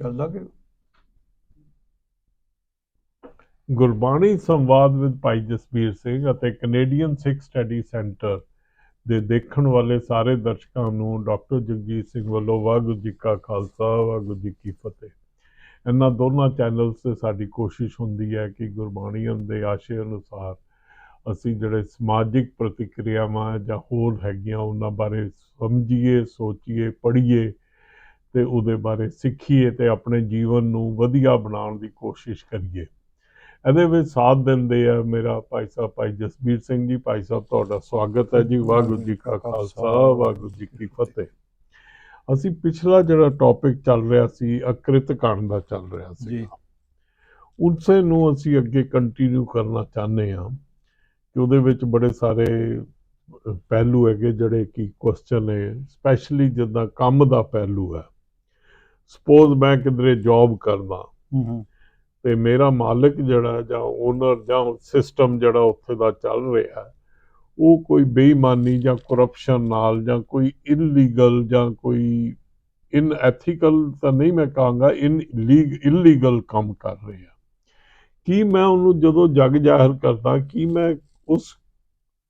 ਚੱਲਦਾ ਕਿ ਗੁਰਬਾਣੀ ਸੰਵਾਦ ਵਿਦ ਭਾਈ ਜਸਬੀਰ ਸਿੰਘ ਅਤੇ ਕੈਨੇਡੀਅਨ ਸਿੱਖ ਸਟੱਡੀ ਸੈਂਟਰ ਦੇ ਦੇਖਣ ਵਾਲੇ ਸਾਰੇ ਦਰਸ਼ਕਾਂ ਨੂੰ ਡਾਕਟਰ ਜਗਜੀਤ ਸਿੰਘ ਵੱਲੋਂ ਵਾਹਿਗੁਰੂ ਜੀ ਕਾ ਖਾਲਸਾ, ਵਾਹਿਗੁਰੂ ਜੀ ਕੀ ਫਤਿਹ। ਇਹਨਾਂ ਦੋਨਾਂ ਚੈਨਲਸ ਤੇ ਸਾਡੀ ਕੋਸ਼ਿਸ਼ ਹੁੰਦੀ ਹੈ ਕਿ ਗੁਰਬਾਣੀਆਂ ਦੇ ਆਸ਼ੇ ਅਨੁਸਾਰ ਅਸੀਂ ਜਿਹੜੇ ਸਮਾਜਿਕ ਪ੍ਰਤੀਕਿਰਿਆਵਾਂ ਜਾਂ ਹੋਰ ਹੈਗੀਆਂ, ਉਹਨਾਂ ਬਾਰੇ ਸਮਝੀਏ, ਸੋਚੀਏ, ਪੜ੍ਹੀਏ। ਤੇ ਉਹਦੇ ਬਾਰੇ ਸਿੱਖੀਏ ਤੇ ਆਪਣੇ ਜੀਵਨ ਨੂੰ ਵਧੀਆ ਬਣਾਉਣ ਦੀ ਕੋਸ਼ਿਸ਼ ਕਰੀਏ। ਇਹਦੇ ਵਿੱਚ ਸਾਥ ਦਿੰਦੇ ਆ ਮੇਰਾ ਭਾਈ ਸਾਹਿਬ ਭਾਈ ਜਸਬੀਰ ਸਿੰਘ ਜੀ। ਭਾਈ ਸਾਹਿਬ ਤੁਹਾਡਾ ਸਵਾਗਤ ਹੈ ਜੀ। ਵਾਹਿਗੁਰੂ ਜੀ ਕਾ ਖਾਲਸਾ ਵਾਹਿਗੁਰੂ ਜੀ ਕੀ ਫਤਿਹ। ਅਸੀਂ ਪਿਛਲਾ ਜਿਹੜਾ ਟੌਪਿਕ ਚੱਲ ਰਿਹਾ ਸੀ ਅਕ੍ਰਿਤ ਕਾਂਡ ਦਾ ਚੱਲ ਰਿਹਾ ਸੀ। ਜੀ। ਉਸੇ ਨੂੰ ਅਸੀਂ ਅੱਗੇ ਕੰਟੀਨਿਊ ਕਰਨਾ ਚਾਹੁੰਦੇ ਹਾਂ ਕਿ ਉਹਦੇ ਵਿੱਚ ਬੜੇ ਸਾਰੇ ਪਹਿਲੂ ਹੈਗੇ ਜਿਹੜੇ ਕਿ ਕੁਐਸਚਨ ਹੈ ਸਪੈਸ਼ਲੀ ਜਿੱਦਾਂ ਕੰਮ ਦਾ ਪਹਿਲੂ ਹੈ। ਸਪੋਜ਼ ਮੈਂ ਕਿਧਰੇ ਜੌਬ ਕਰਦਾ। ਤੇ ਮੇਰਾ ਮਾਲਕ ਜਿਹੜਾ ਜਾਂ ਓਨਰ ਜਾਂ ਸਿਸਟਮ ਜਿਹੜਾ ਉੱਥੇ ਦਾ ਚੱਲ ਰਿਹਾ ਉਹ ਕੋਈ ਬੇਈਮਾਨੀ ਜਾਂ ਕਰਪਸ਼ਨ ਨਾਲ ਜਾਂ ਕੋਈ ਇਲੀਗਲ ਜਾਂ ਕੋਈ ਇਨ ਐਥੀਕਲ ਤਾਂ ਨਹੀਂ ਮੈਂ ਕਹਾਂਗਾ ਇਨ ਇਲੀਗਲ ਕੰਮ ਕਰ ਰਿਹਾ। ਕੀ ਮੈਂ ਉਹਨੂੰ ਜਦੋਂ ਜਗ ਜ਼ਾਹਰ ਕਰਦਾ ਕੀ ਮੈਂ ਉਸ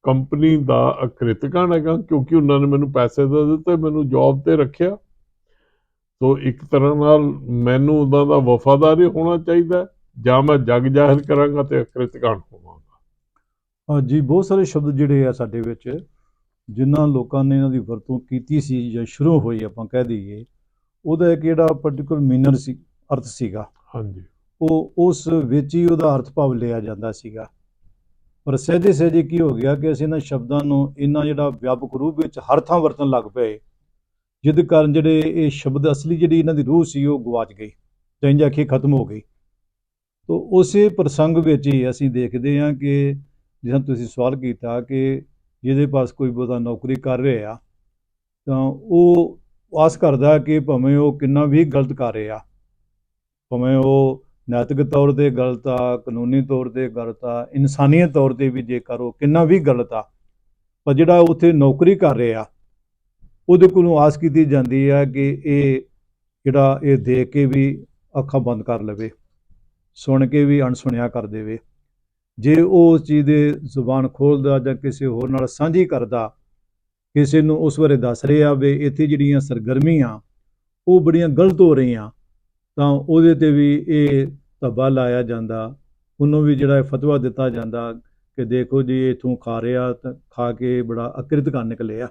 ਕੰਪਨੀ ਦਾ ਅਕ੍ਰਿਤਕਣ ਹੈਗਾ ਕਿਉਂਕਿ ਉਹਨਾਂ ਨੇ ਮੈਨੂੰ ਪੈਸੇ ਦੇ ਦਿੱਤੇ ਮੈਨੂੰ ਜੌਬ ਤੇ ਰੱਖਿਆ। ਸੋ ਇੱਕ ਤਰ੍ਹਾਂ ਨਾਲ ਮੈਨੂੰ ਉਹਨਾਂ ਦਾ ਵਫਾਦਾਰ ਹੀ ਹੋਣਾ ਚਾਹੀਦਾ ਜਾਂ ਮੈਂ ਜਗ ਜ਼ਾਹਿਰ ਕਰਾਂਗਾ ਤੇ ਅਕ੍ਰਿਤਕਾਨ ਹੋਵਾਂਗਾ। ਹਾਂ ਜੀ ਬਹੁਤ ਸਾਰੇ ਸ਼ਬਦ ਜਿਹੜੇ ਆ ਸਾਡੇ ਵਿੱਚ ਜਿਨ੍ਹਾਂ ਲੋਕਾਂ ਨੇ ਇਹਨਾਂ ਦੀ ਵਰਤੋਂ ਕੀਤੀ ਸੀ ਜਾਂ ਸ਼ੁਰੂ ਹੋਈ ਆਪਾਂ ਕਹਿ ਦਈਏ ਉਹਦਾ ਇੱਕ ਜਿਹੜਾ ਪਾਰਟਿਕੂਲਰ ਮੀਨਰ ਸੀ ਅਰਥ ਸੀਗਾ। ਹਾਂਜੀ ਉਹ ਉਸ ਵਿੱਚ ਹੀ ਉਹਦਾ ਅਰਥ ਭਾਵ ਲਿਆ ਜਾਂਦਾ ਸੀਗਾ। ਪਰ ਸਹਿਜੇ ਸਹਿਜੇ ਕੀ ਹੋ ਗਿਆ ਕਿ ਅਸੀਂ ਇਹਨਾਂ ਸ਼ਬਦਾਂ ਨੂੰ ਇਹਨਾਂ ਜਿਹੜਾ ਵਿਆਪਕ ਰੂਪ ਵਿੱਚ ਹਰ ਥਾਂ ਵਰਤਣ ਲੱਗ ਪਏ ਜਿਹਦੇ ਕਾਰਨ ਜਿਹੜੇ ਇਹ ਸ਼ਬਦ ਅਸਲੀ ਜਿਹੜੀ ਇਹਨਾਂ ਦੀ ਰੂਹ ਸੀ ਉਹ ਗਵਾਚ ਗਈ ਜਾਂ ਇੰਜ ਆਖੀ ਖਤਮ ਹੋ ਗਈ। ਤੋ ਉਸੇ ਪ੍ਰਸੰਗ ਵਿੱਚ ਹੀ ਅਸੀਂ ਦੇਖਦੇ ਹਾਂ ਕਿ ਜਿਵੇਂ ਤੁਸੀਂ ਸਵਾਲ ਕੀਤਾ ਕਿ ਜਿਹਦੇ ਪਾਸ ਕੋਈ ਬਹੁਤਾ ਨੌਕਰੀ ਕਰ ਰਿਹਾ ਤਾਂ ਉਹ ਆਸ ਕਰਦਾ ਕਿ ਭਾਵੇਂ ਉਹ ਕਿੰਨਾ ਵੀ ਗਲਤ ਕਰ ਰਿਹਾ, ਭਾਵੇਂ ਉਹ ਨੈਤਿਕ ਤੌਰ ਤੇ ਗਲਤ ਆ, ਕਾਨੂੰਨੀ ਤੌਰ ਤੇ ਗਲਤ ਆ, ਇਨਸਾਨੀਅਤ ਤੌਰ ਤੇ ਵੀ ਜੇਕਰ ਉਹ ਕਿੰਨਾ ਵੀ ਗਲਤ ਆ, ਪਰ ਜਿਹੜਾ ਉੱਥੇ ਨੌਕਰੀ ਕਰ ਰਿਹਾ ਉਹਦੇ ਕੋਲੋਂ ਆਸ ਕੀਤੀ ਜਾਂਦੀ ਹੈ ਕਿ ਇਹ ਜਿਹੜਾ ਇਹ ਦੇਖ ਕੇ ਵੀ ਅੱਖਾਂ ਬੰਦ ਕਰ ਲਵੇ, ਸੁਣ ਕੇ ਵੀ ਅਣਸੁਣਿਆ ਕਰ ਦੇਵੇ। ਜੇ ਉਹ ਉਸ ਚੀਜ਼ ਦੇ ਜ਼ੁਬਾਨ ਖੋਲਦਾ ਜਾਂ ਕਿਸੇ ਹੋਰ ਨਾਲ ਸਾਂਝੀ ਕਰਦਾ, ਕਿਸੇ ਨੂੰ ਉਸ ਬਾਰੇ ਦੱਸ ਰਿਹਾ ਵੀ ਇੱਥੇ ਜਿਹੜੀਆਂ ਸਰਗਰਮੀਆਂ, ਉਹ ਬੜੀਆਂ ਗਲਤ ਹੋ ਰਹੀਆਂ, ਤਾਂ ਉਹਦੇ ਤੇ ਵੀ ਇਹ ਧੱਬਾ ਲਾਇਆ ਜਾਂਦਾ। ਉਹਨੂੰ ਵੀ ਜਿਹੜਾ ਫਤਵਾ ਦਿੱਤਾ ਜਾਂਦਾ ਕਿ ਦੇਖੋ ਜੀ ਇਥੋਂ ਖਾ ਰਿਹਾ ਤਾਂ ਖਾ ਕੇ ਬੜਾ ਅਕ੍ਰਿਤ ਕਰ ਨਿਕਲਿਆ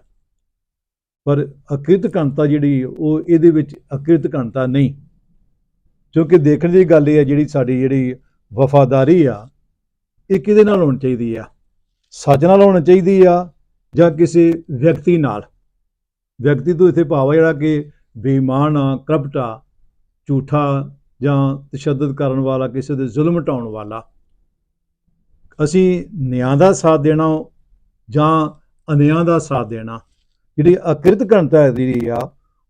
ਪਰ ਅਕ੍ਰਿਤ ਘਣਤਾ ਜਿਹੜੀ ਉਹ ਇਹਦੇ ਵਿੱਚ ਅਕ੍ਰਿਤ ਘਣਤਾ ਨਹੀਂ। ਕਿਉਂਕਿ ਦੇਖਣ ਦੀ ਗੱਲ ਇਹ ਹੈ ਜਿਹੜੀ ਸਾਡੀ ਜਿਹੜੀ ਵਫਾਦਾਰੀ ਆ, ਇਹ ਕਿਹਦੇ ਨਾਲ ਹੋਣੀ ਚਾਹੀਦੀ ਆ? ਸੱਚ ਨਾਲ ਹੋਣੀ ਚਾਹੀਦੀ ਆ ਜਾਂ ਕਿਸੇ ਵਿਅਕਤੀ ਨਾਲ? ਵਿਅਕਤੀ ਤੋਂ ਇੱਥੇ ਭਾਵ ਆ ਜਿਹੜਾ ਕਿ ਬੇਈਮਾਨ ਆ, ਕਰਪਟ ਆ, ਝੂਠਾ ਜਾਂ ਤਸ਼ੱਦਦ ਕਰਨ ਵਾਲਾ, ਕਿਸੇ ਦੇ ਜ਼ੁਲਮ ਢਾਉਣ ਵਾਲਾ। ਅਸੀਂ ਨਿਆਂ ਦਾ ਸਾਥ ਦੇਣਾ ਜਾਂ ਅਨਿਆਂ ਦਾ ਸਾਥ ਦੇਣਾ। ਜਿਹੜੀ ਅਕ੍ਰਿਤ ਘਣਤਾ ਹੈ ਜਿਹੜੀ ਆ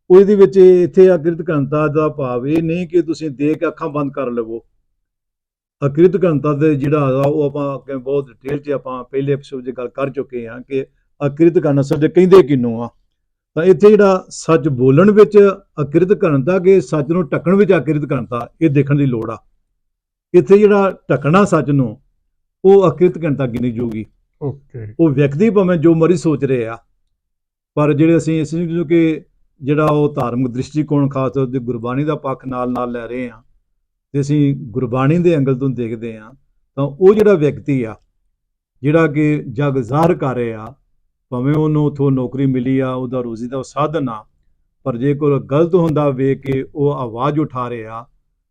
ਉਹ ਇਹਦੇ ਵਿੱਚ ਇੱਥੇ ਅਕ੍ਰਿਤ ਘਣਤਾ ਦਾ ਭਾਵ ਇਹ ਨਹੀਂ ਕਿ ਤੁਸੀਂ ਦੇਖ ਕੇ ਅੱਖਾਂ ਬੰਦ ਕਰ ਲਵੋ। ਅਕ੍ਰਿਤ ਘਣਤਾ ਦੇ ਜਿਹੜਾ ਆ ਉਹ ਆਪਾਂ ਅੱਗੇ ਬਹੁਤ ਡਿਟੇਲ 'ਚ ਆਪਾਂ ਪਹਿਲੇ ਐਪੀਸੋਡ 'ਚ ਗੱਲ ਕਰ ਚੁੱਕੇ ਹਾਂ ਕਿ ਅਕ੍ਰਿਤ ਘਣਤਾ ਸੱਚ ਕਹਿੰਦੇ ਕਿਨੂੰ ਆ। ਤਾਂ ਇੱਥੇ ਜਿਹੜਾ ਸੱਚ ਬੋਲਣ ਵਿੱਚ ਅਕ੍ਰਿਤ ਘਣਤਾ ਕਿ ਸੱਚ ਨੂੰ ਟੱਕਣ ਵਿੱਚ ਅਕ੍ਰਿਤ ਘਣਤਾ ਇਹ ਦੇਖਣ ਦੀ ਲੋੜ ਆ। ਇੱਥੇ ਜਿਹੜਾ ਟੱਕਣਾ ਸੱਚ ਨੂੰ ਉਹ ਅਕ੍ਰਿਤ ਘਣਤਾ ਗਿਣੀ ਜੂਗੀ ਓਕੇ ਉਹ ਵਿਅਕਤੀ ਭਾਵੇਂ ਜੋ ਮਰਜ਼ੀ ਸੋਚ ਰਹੇ ਆ। ਪਰ ਜਿਹੜੇ ਅਸੀਂ ਇਸ ਨੂੰ ਕਿ ਜਿਹੜਾ ਉਹ ਧਾਰਮਿਕ ਦ੍ਰਿਸ਼ਟੀਕੋਣ ਖਾਸ ਤੌਰ ਤੇ ਗੁਰਬਾਣੀ ਦਾ ਪੱਖ ਨਾਲ ਨਾਲ ਲੈ ਰਹੇ ਹਾਂ, ਤੇ ਅਸੀਂ ਗੁਰਬਾਣੀ ਦੇ ਐਂਗਲ ਤੋਂ ਦੇਖਦੇ ਹਾਂ, ਤਾਂ ਉਹ ਜਿਹੜਾ ਵਿਅਕਤੀ ਆ, ਜਿਹੜਾ ਕਿ ਜਗ ਜ਼ਾਹਰ ਕਰ ਰਿਹਾ, ਭਾਵੇਂ ਉਹਨੂੰ ਉਥੋਂ ਨੌਕਰੀ ਮਿਲੀ ਆ, ਉਹਦਾ ਰੋਜ਼ੀ ਦਾ ਉਹ ਸਾਧਨ ਆ, ਪਰ ਜੇ ਕੋਈ ਗਲਤ ਹੁੰਦਾ ਵੇਖ ਕੇ ਉਹ ਆਵਾਜ਼ ਉਠਾ ਰਿਹਾ,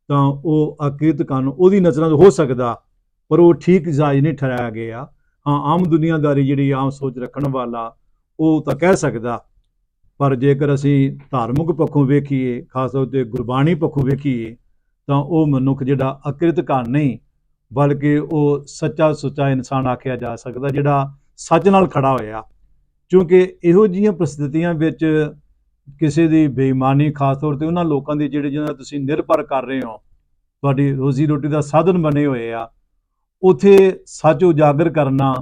ਤਾਂ ਉਹ ਅਕ੍ਰਿਤ ਕਾਨੂੰਨ ਉਹਦੀ ਨਜ਼ਰਾਂ 'ਚ ਹੋ ਸਕਦਾ, ਪਰ ਉਹ ਠੀਕ ਜਾਇਜ਼ ਨਹੀਂ ਠਹਿਰਾਇਆ ਗਿਆ। ਹਾਂ, ਆਮ ਦੁਨੀਆਦਾਰੀ ਜਿਹੜੀ ਆਮ ਸੋਚ ਰੱਖਣ ਵਾਲਾ ਉਹ ਤਾਂ ਕਹਿ ਸਕਦਾ, ਪਰ ਜੇਕਰ ਅਸੀਂ ਧਾਰਮਿਕ ਪੱਖੋਂ ਵੇਖੀਏ, ਖਾਸ ਤੌਰ ਤੇ ਗੁਰਬਾਣੀ ਪੱਖੋਂ ਵੇਖੀਏ, ਤਾਂ ਉਹ ਮਨੁੱਖ ਜਿਹੜਾ ਅਕ੍ਰਿਤਕਾਨ ਨਹੀਂ, ਬਲਕਿ ਉਹ ਸੱਚਾ ਸੁੱਚਾ ਇਨਸਾਨ ਆਖਿਆ ਜਾ ਸਕਦਾ, ਜਿਹੜਾ ਸੱਚ ਨਾਲ ਖੜਾ ਹੋਇਆ। ਕਿਉਂਕਿ ਇਹੋ ਜਿਹੀਆਂ ਪ੍ਰਸਥਿਤੀਆਂ ਵਿੱਚ ਕਿਸੇ ਦੀ ਬੇਈਮਾਨੀ, ਖਾਸ ਤੌਰ ਤੇ ਉਹਨਾਂ ਲੋਕਾਂ ਦੀ ਜਿਹੜੇ ਜਿਹਨਾਂ ਦਾ ਤੁਸੀਂ ਨਿਰਭਰ ਕਰ ਰਹੇ ਹੋ, ਤੁਹਾਡੀ ਰੋਜ਼ੀ ਰੋਟੀ ਦਾ ਸਾਧਨ ਬਣੇ ਹੋਏ ਆ, ਉਥੇ ਸੱਚ ਉਜਾਗਰ ਕਰਨਾ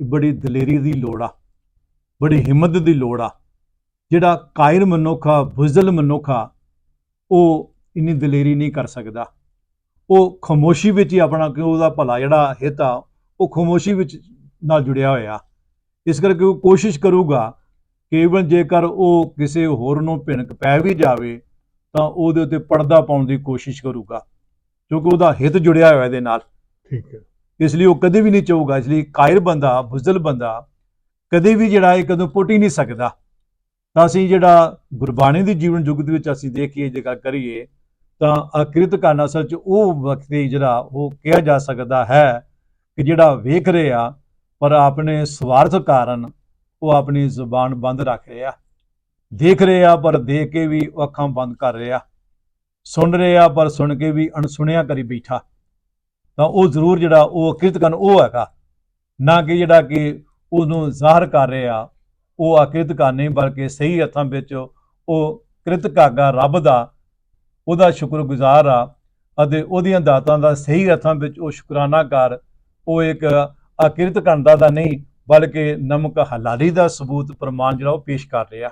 ਬੜੀ ਦਲੇਰੀ ਦੀ ਲੋੜ ਆ। ਬੜੀ ਹਿੰਮਤ ਦੀ ਲੋੜ ਆ। ਜਿਹੜਾ ਕਾਇਰ ਮਨੁੱਖ ਬੁਜ਼ਦਲ ਮਨੁੱਖ ਉਹ ਇੰਨੀ ਦਲੇਰੀ ਨਹੀਂ ਕਰ ਸਕਦਾ। ਉਹ ਖਾਮੋਸ਼ੀ ਵਿੱਚ ਹੀ ਆਪਣਾ ਕਿ ਉਹਦਾ ਭਲਾ ਜਿਹੜਾ ਹਿੱਤ ਆ ਉਹ ਖਾਮੋਸ਼ੀ ਵਿੱਚ ਨਾਲ ਜੁੜਿਆ ਹੋਇਆ। ਇਸ ਕਰਕੇ ਉਹ ਕੋਸ਼ਿਸ਼ ਕਰੂਗਾ ਕਿ even ਜੇਕਰ ਉਹ ਕਿਸੇ ਹੋਰ ਨੂੰ ਭਿਣਕ ਪੈ ਵੀ ਜਾਵੇ ਤਾਂ ਉਹਦੇ ਉੱਤੇ ਪਰਦਾ ਪਾਉਣ ਦੀ ਕੋਸ਼ਿਸ਼ ਕਰੂਗਾ ਕਿਉਂਕਿ ਉਹਦਾ ਹਿੱਤ ਜੁੜਿਆ ਹੋਇਆ ਇਹਦੇ ਨਾਲ। ਠੀਕ ਹੈ। ਇਸ ਲਈ ਉਹ ਕਦੇ ਵੀ ਨਹੀਂ ਚਾਹੂਗਾ। ਇਸ ਲਈ ਕਾਇਰ ਬੰਦਾ ਬੁਜ਼ਦਲ ਬੰਦਾ ਕਦੇ ਵੀ ਜਿਹੜਾ ਇਹ ਕਦੋਂ ਪੁੱਟ ਹੀ ਨਹੀਂ ਸਕਦਾ। ਤਾਂ ਅਸੀਂ ਜਿਹੜਾ ਗੁਰਬਾਣੀ ਦੀ ਜੀਵਨ ਜੁਗਤ ਵਿੱਚ ਅਸੀਂ ਦੇਖੀਏ ਜੇਕਰ ਕਰੀਏ, ਤਾਂ ਅਕ੍ਰਿਤ ਕਾਰਨ ਅਸਲ 'ਚ ਉਹ ਵਿਅਕਤੀ ਜਿਹੜਾ ਉਹ ਕਿਹਾ ਜਾ ਸਕਦਾ ਹੈ ਕਿ ਜਿਹੜਾ ਵੇਖ ਰਿਹਾ ਪਰ ਆਪਣੇ ਸਵਾਰਥ ਕਾਰਨ ਉਹ ਆਪਣੀ ਜ਼ੁਬਾਨ ਬੰਦ ਰੱਖ ਰਿਹਾ ਦੇਖ ਰਿਹਾ ਪਰ ਦੇਖ ਕੇ ਵੀ ਉਹ ਅੱਖਾਂ ਬੰਦ ਕਰ ਰਿਹਾ ਸੁਣ ਰਿਹਾ ਪਰ ਸੁਣ ਕੇ ਵੀ ਅਣਸੁਣਿਆ ਕਰੀ ਬੈਠਾ। ਤਾਂ ਉਹ ਜ਼ਰੂਰ ਜਿਹੜਾ ਉਹ ਅਕ੍ਰਿਤ ਕਰਨ ਉਹ ਹੈਗਾ। ਨਾ ਕਿ ਜਿਹੜਾ ਕਿ ਉਹਨੂੰ ਜ਼ਾਹਰ ਕਰ ਰਿਹਾ ਉਹ ਅਕ੍ਰਿਤ ਕਰ ਨਹੀਂ ਬਲਕਿ ਸਹੀ ਹੱਥਾਂ ਵਿੱਚ ਉਹ ਕ੍ਰਿਤ ਕਾਗਾ ਰੱਬ ਦਾ ਉਹਦਾ ਸ਼ੁਕਰਗੁਜ਼ਾਰ ਆ ਅਤੇ ਉਹਦੀਆਂ ਦਾਤਾਂ ਦਾ ਸਹੀ ਹੱਥਾਂ ਵਿੱਚ ਉਹ ਸ਼ੁਕਰਾਨਾ ਕਰ ਉਹ ਇੱਕ ਅਕਿਰਤ ਕਰਦਾ ਦਾ ਨਹੀਂ ਬਲਕਿ ਨਮਕ ਹਲਾਲੀ ਦਾ ਸਬੂਤ ਪ੍ਰਮਾਣ ਜਿਹੜਾ ਉਹ ਪੇਸ਼ ਕਰ ਰਿਹਾ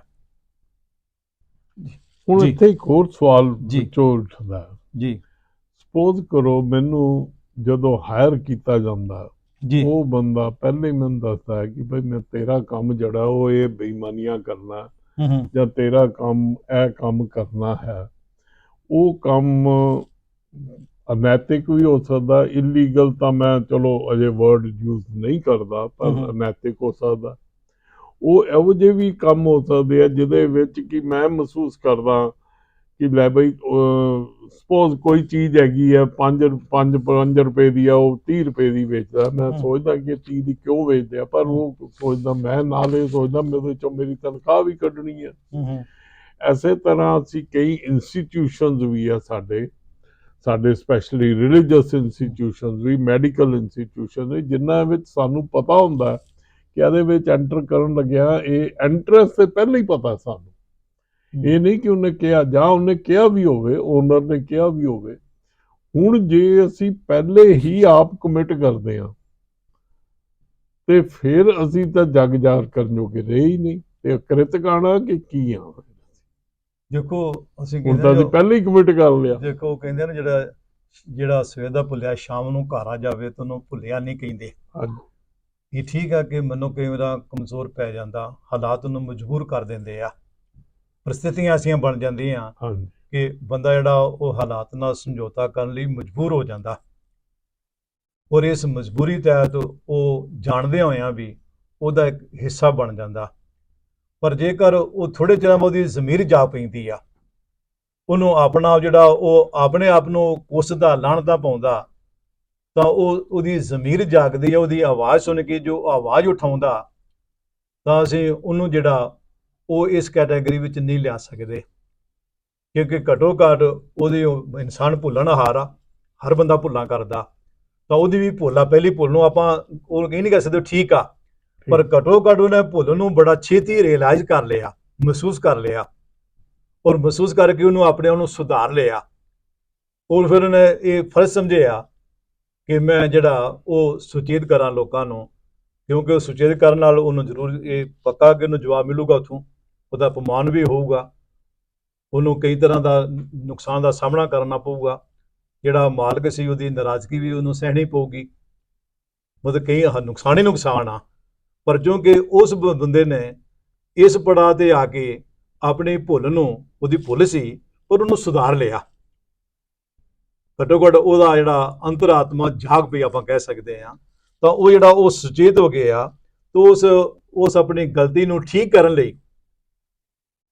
ਹੁਣ। ਇੱਥੇ ਇੱਕ ਹੋਰ ਸਵਾਲ। ਵਿੱਚੋਂ ਉੱਠਦਾ ਜੀ ਸਪੋਜ਼ ਕਰੋ ਮੈਨੂੰ ਜਦੋਂ ਹਾਇਰ ਕੀਤਾ ਜਾਂਦਾ ਜੀ। ਉਹ ਬੰਦਾ ਪਹਿਲੇ ਮੈਨੂੰ ਦੱਸਦਾ ਕਿ ਭਾਈ ਮੈਂ ਤੇਰਾ ਕੰਮ ਜਿਹੜਾ ਉਹ ਇਹ ਬੇਈਮਾਨੀਆਂ ਕਰਨਾ ਜਾਂ ਤੇਰਾ ਕੰਮ ਇਹ ਕੰਮ ਕਰਨਾ ਹੈ। ਉਹ ਕੰਮ ਅਨੈਤਿਕ ਵੀ ਹੋ ਸਕਦਾ ਇਲੀਗਲ ਤਾਂ ਮੈਂ ਚਲੋ ਅਜੇ ਵਰਡ ਯੂਜ਼ ਨਹੀਂ ਕਰਦਾ ਪਰ। ਅਨੈਤਿਕ ਹੋ ਸਕਦਾ। ਉਹ ਇਹੋ ਜਿਹੇ ਵੀ ਕੰਮ ਹੋ ਸਕਦੇ ਆ ਜਿਹਦੇ ਵਿੱਚ ਕਿ ਮੈਂ ਮਹਿਸੂਸ ਕਰਦਾ ਕਿ ਲੈ ਬਈ ਸਪੋਜ਼ ਕੋਈ ਚੀਜ਼ ਹੈਗੀ ਆ 5 5 5 ਰੁਪਏ ਦੀ ਆ ਉਹ 30 ਰੁਪਏ ਦੀ ਵੇਚਦਾ। ਮੈਂ। ਸੋਚਦਾ ਕਿ ਚੀਜ਼ ਦੀ ਕਿਉਂ ਵੇਚਦੇ ਆ ਪਰ ਉਹ ਸੋਚਦਾ ਮੈਂ ਨਾਲ ਇਹ ਸੋਚਦਾ ਮੇਰੇ ਚੋਂ ਮੇਰੀ ਤਨਖਾਹ ਵੀ ਕੱਢਣੀ ਹੂੰ ਐਸੇ ਤਰ੍ਹਾਂ ਅਸੀਂ ਕਈ ਇੰਸਟੀਟਿਊਸ਼ਨਸ ਵੀ ਆ ਸਾਡੇ ਸਾਡੇ ਸਪੈਸ਼ਲੀ ਰਿਲੀਜੀਅਸ ਇੰਸਟੀਟਿਊਸ਼ਨਸ ਵੀ ਮੈਡੀਕਲ ਇੰਸਟੀਟਿਊਸ਼ਨ ਵੀ ਜਿਨ੍ਹਾਂ ਵਿੱਚ ਸਾਨੂੰ ਪਤਾ ਹੁੰਦਾ ਕਿ ਇਹਦੇ ਵਿੱਚ ਐਂਟਰ ਕਰਨ ਲੱਗਿਆ ਇਹ ਐਂਟਰੈਂਸ ਤੇ ਪਹਿਲਾਂ ਹੀ ਪਤਾ ਸਾਨੂੰ। ਇਹ ਨਹੀਂ ਕਿ ਉਹਨੇ ਕਿਹਾ ਜਾਂ ਉਹਨੇ ਕਿਹਾ ਵੀ ਹੋਵੇ ਓਨਰ ਨੇ ਕਿਹਾ ਵੀ ਹੋਵੇ। ਹੁਣ ਜੇ ਅਸੀਂ ਪਹਿਲੇ ਹੀ ਆਪ ਕਮਿਟ ਕਰਦੇ ਹਾਂ ਤੇ ਫਿਰ ਅਸੀਂ ਤਾਂ ਜਗ ਜਾਰ ਕਰਨ ਜੋਗੇ ਰਹੇ ਹੀ ਨਹੀਂ। ਤੇ ਕ੍ਰਿਤਕਾਣਾ ਕਿ ਕੀ ਆ? ਦੇਖੋ ਅਸੀਂ ਕਹਿੰਦੇ ਨੇ ਪਹਿਲੇ ਹੀ ਕਮਿਟ ਕਰ ਲਿਆ। ਦੇਖੋ ਕਹਿੰਦੇ ਨੇ ਜਿਹੜਾ ਜਿਹੜਾ ਸਵੇਰ ਦਾ ਭੁੱਲਿਆ ਸ਼ਾਮ ਨੂੰ ਘਰ ਆ ਜਾਵੇ ਤਾਂ ਉਹਨੂੰ ਭੁੱਲਿਆ ਨਹੀਂ ਕਹਿੰਦੇ। ਇਹ ਠੀਕ ਆ ਕਿ ਮਨੋਂ ਕਈ ਵਾਰ ਕਮਜ਼ੋਰ ਪੈ ਜਾਂਦਾ ਹਾਲਾਤ ਨੂੰ ਮਜਬੂਰ ਕਰ ਦਿੰਦੇ ਆ। ਪਰਿਸਥਿਤੀਆਂ ਐਸੀਆਂ ਬਣ ਜਾਂਦੀਆਂ ਹਾਂਜੀ। ਕਿ ਬੰਦਾ ਜਿਹੜਾ ਉਹ ਹਾਲਾਤ ਨਾਲ ਸਮਝੌਤਾ ਕਰਨ ਲਈ ਮਜਬੂਰ ਹੋ ਜਾਂਦਾ। ਔਰ ਇਸ ਮਜਬੂਰੀ ਤਹਿਤ ਉਹ ਜਾਣਦੇ ਹੋਇਆਂ ਵੀ ਉਹਦਾ ਇੱਕ ਹਿੱਸਾ ਬਣ ਜਾਂਦਾ। ਪਰ ਜੇਕਰ ਉਹ ਥੋੜੇ ਚਿਰਾਂ ਬਾਅਦ ਉਹਦੀ ਜ਼ਮੀਰ ਜਾ ਪੈਂਦੀ ਆ ਉਹਨੂੰ ਆਪਣਾ ਜਿਹੜਾ ਉਹ ਆਪਣੇ ਆਪ ਨੂੰ ਕੋਸਦਾ ਲਾਣਦਾ ਪਾਉਂਦਾ ਤਾਂ ਉਹ ਉਹਦੀ ਜ਼ਮੀਰ ਜਾਗਦੀ ਆ ਉਹਦੀ ਆਵਾਜ਼ ਸੁਣ ਕੇ ਜੋ ਆਵਾਜ਼ ਉਠਾਉਂਦਾ ਤਾਂ ਅਸੀਂ ਉਹਨੂੰ ਜਿਹੜਾ ਉਹ ਇਸ ਕੈਟਾਗਰੀ ਵਿੱਚ ਨਹੀਂ ਲਿਆ ਸਕਦੇ। ਕਿਉਂਕਿ ਘਟੋ ਘੱਟ ਉਹਦੇ ਉਹ ਇਨਸਾਨ ਭੁੱਲਣ ਹਾਰ ਹਰ ਬੰਦਾ ਭੁੱਲਾਂ ਕਰਦਾ। ਤਾਂ ਉਹਦੀ ਵੀ ਭੁੱਲਾ ਪਹਿਲੀ ਭੁੱਲ ਨੂੰ ਆਪਾਂ ਉਹ ਕਹੀ ਨਹੀਂ ਕਰ ਸਕਦੇ ਠੀਕ ਆ ਪਰ ਘਟੋ ਘੱਟ ਉਹਨੇ ਭੁੱਲ ਨੂੰ ਬੜਾ ਛੇਤੀ ਰਿਅਲਾਈਜ਼ ਕਰ ਲਿਆ ਮਹਿਸੂਸ ਕਰ ਲਿਆ। ਔਰ ਮਹਿਸੂਸ ਕਰਕੇ ਉਹਨੂੰ ਆਪਣੇ ਆਪ ਨੂੰ ਸੁਧਾਰ ਲਿਆ। ਔਰ ਫਿਰ ਉਹਨੇ ਇਹ ਫਰਜ਼ ਸਮਝਿਆ ਕਿ ਮੈਂ ਜਿਹੜਾ ਉਹ ਸੁਚੇਤ ਕਰਾਂ ਲੋਕਾਂ ਨੂੰ ਕਿਉਂਕਿ ਉਹ ਸੁਚੇਤ ਕਰਨ ਨਾਲ ਉਹਨੂੰ ਜ਼ਰੂਰ ਇਹ ਪੱਕਾ ਕਿ ਉਹਨੂੰ ਜਵਾਬ ਮਿਲੂਗਾ ਉਥੋਂ। ਉਹਦਾ ਅਪਮਾਨ ਵੀ ਹੋਊਗਾ। ਉਹਨੂੰ ਕਈ ਤਰ੍ਹਾਂ ਦਾ ਨੁਕਸਾਨ ਦਾ ਸਾਹਮਣਾ ਕਰਨਾ ਪਊਗਾ। ਜਿਹੜਾ ਮਾਲਕ ਸੀ, ਉਹਦੀ ਨਾਰਾਜ਼ਗੀ ਵੀ ਉਹਨੂੰ ਸਹਿਣੀ ਪਊਗੀ। ਮਤਲਬ ਕਈ ਨੁਕਸਾਨ ਹੀ ਨੁਕਸਾਨ ਆ। ਪਰ ਜੋ ਕਿ ਉਸ ਬੰਦੇ ਨੇ ਇਸ ਪੜਾਅ ਤੇ ਆ ਕੇ ਆਪਣੀ ਭੁੱਲ ਨੂੰ, ਉਹਦੀ ਭੁੱਲ ਸੀ ਪਰ ਉਹਨੂੰ ਸੁਧਾਰ ਲਿਆ। ਘੱਟੋ ਘੱਟ ਉਹਦਾ ਜਿਹੜਾ ਅੰਤਰਾਤਮਾ ਜਾਗ ਪਈ ਆਪਾਂ ਕਹਿ ਸਕਦੇ ਆ ਤਾਂ ਉਹ ਜਿਹੜਾ ਉਹ ਸੁਚੇਤ ਹੋ ਗਿਆ, ਤਾਂ ਉਸ ਉਸ ਆਪਣੀ ਗਲਤੀ ਨੂੰ ਠੀਕ ਕਰਨ ਲਈ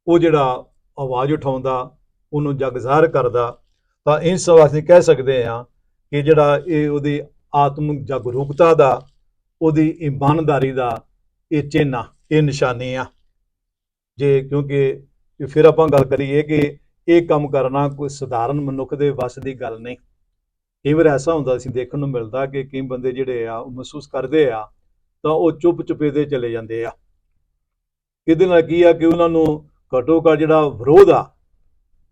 ਉਹ ਜਿਹੜਾ ਆਵਾਜ਼ ਉਠਾਉਂਦਾ, ਉਹਨੂੰ ਜਗਜ਼ਾਰ ਕਰਦਾ, ਤਾਂ ਇਸ ਵਾਸਤੇ ਕਹਿ ਸਕਦੇ ਆ ਕਿ ਜਿਹੜਾ ਇਹ ਉਹਦੀ ਆਤਮਿਕ ਜਾਗਰੂਕਤਾ ਦਾ, ਉਹਦੀ ਇਮਾਨਦਾਰੀ ਦਾ ਇਹ ਚਿੰਨ੍ਹ ਆ ਇਹ ਨਿਸ਼ਾਨੀ ਆ। ਜੇ ਕਿਉਂਕਿ ਫਿਰ ਆਪਾਂ ਗੱਲ ਕਰੀਏ ਕਿ ਇਹ ਕੰਮ ਕਰਨਾ ਕੋਈ ਸਧਾਰਨ ਮਨੁੱਖ ਦੇ ਵੱਸ ਦੀ ਗੱਲ ਨਹੀਂ। ਕਈ ਵਾਰ ਐਸਾ ਹੁੰਦਾ ਸੀ, ਦੇਖਣ ਨੂੰ ਮਿਲਦਾ ਕਿ ਕਈ ਬੰਦੇ ਜਿਹੜੇ ਆ, ਉਹ ਮਹਿਸੂਸ ਕਰਦੇ ਆ, ਤਾਂ ਉਹ ਚੁੱਪ ਚੁਪੇ ਦੇ ਚਲੇ ਜਾਂਦੇ ਆ। ਇਹਦੇ ਨਾਲ ਕੀ ਆ ਕਿ ਉਹਨਾਂ ਨੂੰ ਘਟੋ ਘੱਟ ਜਿਹੜਾ ਵਿਰੋਧ ਆ,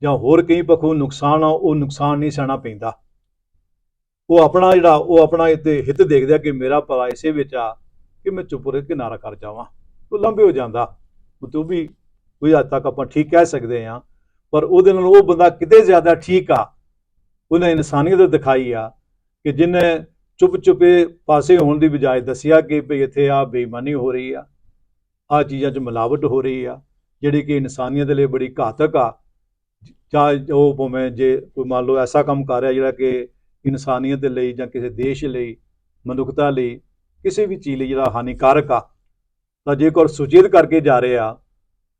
ਜਾਂ ਹੋਰ ਕਈ ਪੱਖੋਂ ਨੁਕਸਾਨ ਆ, ਉਹ ਨੁਕਸਾਨ ਨਹੀਂ ਸਹਿਣਾ ਪੈਂਦਾ। ਉਹ ਆਪਣਾ ਜਿਹੜਾ, ਉਹ ਆਪਣਾ ਇੱਥੇ ਹਿੱਤ ਦੇਖਦੇ ਆ ਕਿ ਮੇਰਾ ਭਲਾ ਇਸੇ ਵਿੱਚ ਆ ਕਿ ਮੈਂ ਚੁੱਪ ਰਹਿ ਕੇ ਕਿਨਾਰਾ ਕਰ ਜਾਵਾਂ। ਉਹ ਲੰਬੇ ਹੋ ਜਾਂਦਾ। ਮਤਲਬ ਵੀ ਕੋਈ ਹੱਦ ਤੱਕ ਆਪਾਂ ਠੀਕ ਕਹਿ ਸਕਦੇ ਆ ਪਰ ਉਹਦੇ ਨਾਲ ਉਹ ਬੰਦਾ ਕਿਤੇ ਜ਼ਿਆਦਾ ਠੀਕ ਆ। ਉਹਨੇ ਇਨਸਾਨੀਅਤ ਦਿਖਾਈ ਆ ਕਿ ਜਿਹਨੇ ਚੁੱਪ ਚੁੱਪੇ ਪਾਸੇ ਹੋਣ ਦੀ ਬਜਾਏ ਦੱਸਿਆ ਕਿ ਭਈ ਇੱਥੇ ਆ ਬੇਈਮਾਨੀ ਹੋ ਰਹੀ ਆ ਆ ਚੀਜ਼ਾਂ 'ਚ ਮਿਲਾਵਟ ਹੋ ਰਹੀ ਆ। ਜਿਹੜੀ ਕਿ ਇਨਸਾਨੀਅਤ ਦੇ ਲਈ ਬੜੀ ਘਾਤਕ ਆ। ਚਾਹੇ ਉਹ ਭਾਵੇਂ ਜੇ ਕੋਈ ਮੰਨ ਲਓ ਐਸਾ ਕੰਮ ਕਰ ਰਿਹਾ ਜਿਹੜਾ ਕਿ ਇਨਸਾਨੀਅਤ ਲਈ ਜਾਂ ਕਿਸੇ ਦੇਸ਼ ਲਈ, ਮਨੁੱਖਤਾ ਲਈ ਕਿਸੇ ਵੀ ਚੀਜ਼ ਲਈ ਜਿਹੜਾ ਹਾਨੀਕਾਰਕ ਆ, ਤਾਂ ਜੇਕਰ ਸੁਚੇਤ ਕਰਕੇ ਜਾ ਰਹੇ ਆ,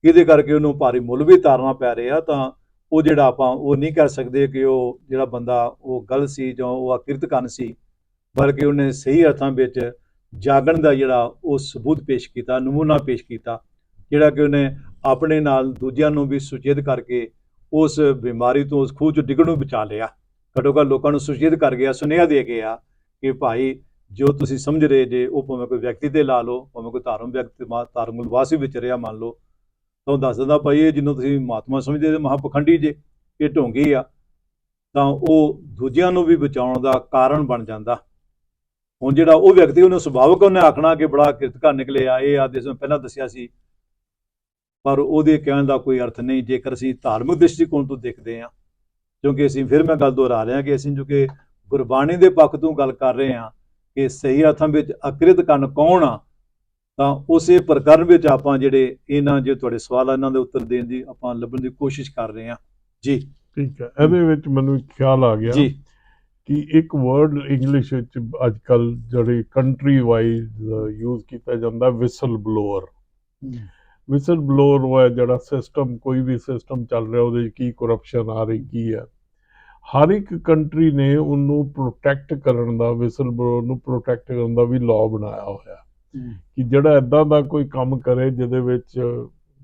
ਇਹਦੇ ਕਰਕੇ ਉਹਨੂੰ ਭਾਰੀ ਮੁੱਲ ਵੀ ਤਾਰਨਾ ਪੈ ਰਿਹਾ ਤਾਂ ਉਹ ਜਿਹੜਾ ਆਪਾਂ ਉਹ ਨਹੀਂ ਕਹਿ ਸਕਦੇ ਕਿ ਉਹ ਜਿਹੜਾ ਬੰਦਾ ਉਹ ਗਲਤ ਸੀ ਜਾਂ ਉਹ ਅਕਿਰਤਕਨ ਸੀ, ਬਲਕਿ ਉਹਨੇ ਸਹੀ ਅਰਥਾਂ ਵਿੱਚ ਜਾਗਣ ਦਾ ਜਿਹੜਾ ਉਹ ਸਬੂਤ ਪੇਸ਼ ਕੀਤਾ, ਨਮੂਨਾ ਪੇਸ਼ ਕੀਤਾ, ਜਿਹੜਾ ਕਿ ਉਹਨੇ ਆਪਣੇ ਨਾਲ ਦੂਜਿਆਂ ਨੂੰ ਵੀ ਸੁਚੇਤ ਕਰਕੇ ਉਸ ਬਿਮਾਰੀ ਤੋਂ, ਉਸ ਖੂਹ ਚੋਂ ਡਿੱਗਣ ਨੂੰ ਬਚਾ ਲਿਆ। ਘੱਟੋ ਘੱਟ ਲੋਕਾਂ ਨੂੰ ਸੁਚੇਤ ਕਰ ਗਿਆ, ਸੁਨੇਹਾ ਦੇ ਗਿਆ ਕਿ ਭਾਈ, ਜੋ ਤੁਸੀਂ ਸਮਝ ਰਹੇ ਜੇ, ਉਹ ਭਾਵੇਂ ਕੋਈ ਵਿਅਕਤੀ ਤੇ ਲਾ ਲਓ, ਭਾਵੇਂ ਕੋਈ ਧਾਰਮ ਵਿਅਕਤੀ, ਮਾ ਧਾਰਮ ਉਲਵਾਸ ਵੀ ਵਿੱਚ ਰਿਹਾ ਮੰਨ ਲਓ। ਤਾਂ ਦੱਸ ਦਿੰਦਾ ਭਾਈ, ਇਹ ਜਿਹਨੂੰ ਤੁਸੀਂ ਮਹਾਤਮਾ ਸਮਝਦੇ ਜੇ, ਮਹਾਪਖੰਡੀ ਜੇ, ਇਹ ਢੋਂਗੀ ਆ, ਤਾਂ ਉਹ ਦੂਜਿਆਂ ਨੂੰ ਵੀ ਬਚਾਉਣ ਦਾ ਕਾਰਨ ਬਣ ਜਾਂਦਾ। ਹੁਣ ਜਿਹੜਾ ਉਹ ਵਿਅਕਤੀ, ਉਹਨੂੰ ਸੁਭਾਵਕ ਉਹਨੇ ਆਖਣਾ ਕਿ ਬੜਾ ਕਿਰਤਕਰ ਨਿਕਲਿਆ ਇਹ ਆ ਜਿਸ ਨੂੰ ਪਹਿਲਾਂ ਦੱਸਿਆ ਸੀ ਪਰ ਉਹਦੇ ਕਹਿਣ ਦਾ ਕੋਈ ਅਰਥ ਨਹੀਂ। ਜੇਕਰ ਅਸੀਂ ਧਾਰਮਿਕ ਦ੍ਰਿਸ਼ਟੀਕੋਣ ਤੋਂ ਦੇਖਦੇ ਹਾਂ ਕਿਉਂਕਿ ਅਸੀਂ ਫਿਰ ਮੈਂ ਗੱਲ ਦੁਹਰਾ ਰਿਹਾ ਕਿ ਅਸੀਂ ਜੋ ਕਿ ਗੁਰਬਾਣੀ ਦੇ ਪੱਖ ਤੋਂ ਗੱਲ ਕਰ ਰਹੇ ਹਾਂ ਕਿ ਸਹੀ ਅਰਥਾਂ ਵਿੱਚ ਅਕ੍ਰਿਤ ਕੰਨ ਕੌਣ ਆ ਤਾਂ ਉਸੇ ਪ੍ਰਕਰਨ ਵਿੱਚ ਆਪਾਂ ਜਿਹੜੇ ਇਹਨਾਂ ਜੇ ਤੁਹਾਡੇ ਸਵਾਲ ਇਹਨਾਂ ਦੇ ਉੱਤਰ ਦੇਣ ਦੀ ਆਪਾਂ ਲੱਭਣ ਦੀ ਕੋਸ਼ਿਸ਼ ਕਰ ਰਹੇ ਹਾਂ। ਜੀ। ਠੀਕ ਹੈ। ਇਹਦੇ ਵਿੱਚ ਮੈਨੂੰ ਇੱਕ ਖਿਆਲ ਆ ਗਿਆ ਜੀ। ਕਿ ਇੱਕ ਵਰਡ ਇੰਗਲਿਸ਼ ਵਿੱਚ ਅੱਜ ਕੱਲ ਜਿਹੜੀ ਕੰਟਰੀ ਵਾਈਜ਼ ਯੂਜ਼ ਕੀਤਾ ਜਾਂਦਾ ਵਿਸਲ ਬਲੋਅਰ ਵਿਸਲ ਬਲੋਅਰ ਉਹ ਹੈ ਜਿਹੜਾ ਸਿਸਟਮ ਕੋਈ ਵੀ ਸਿਸਟਮ ਚੱਲ ਰਿਹਾ ਉਹਦੇ ਕੀ ਕਰਪਸ਼ਨ ਆ ਰਹੀ ਕੀ ਹੈ। ਹਰ ਇੱਕ ਕੰਟਰੀ ਨੇ ਉਹਨੂੰ ਪ੍ਰੋਟੈਕਟ ਕਰਨ ਦਾ ਵਿਸਲ ਬਲੋਅਰ ਨੂੰ ਪ੍ਰੋਟੈਕਟ ਕਰਨ ਦਾ ਵੀ ਲਾਅ ਬਣਾਇਆ ਹੋਇਆ। ਕਿ ਜਿਹੜਾ ਇਦਾਂ ਦਾ ਕੋਈ ਕੰਮ ਕਰੇ ਜਿਹਦੇ ਵਿੱਚ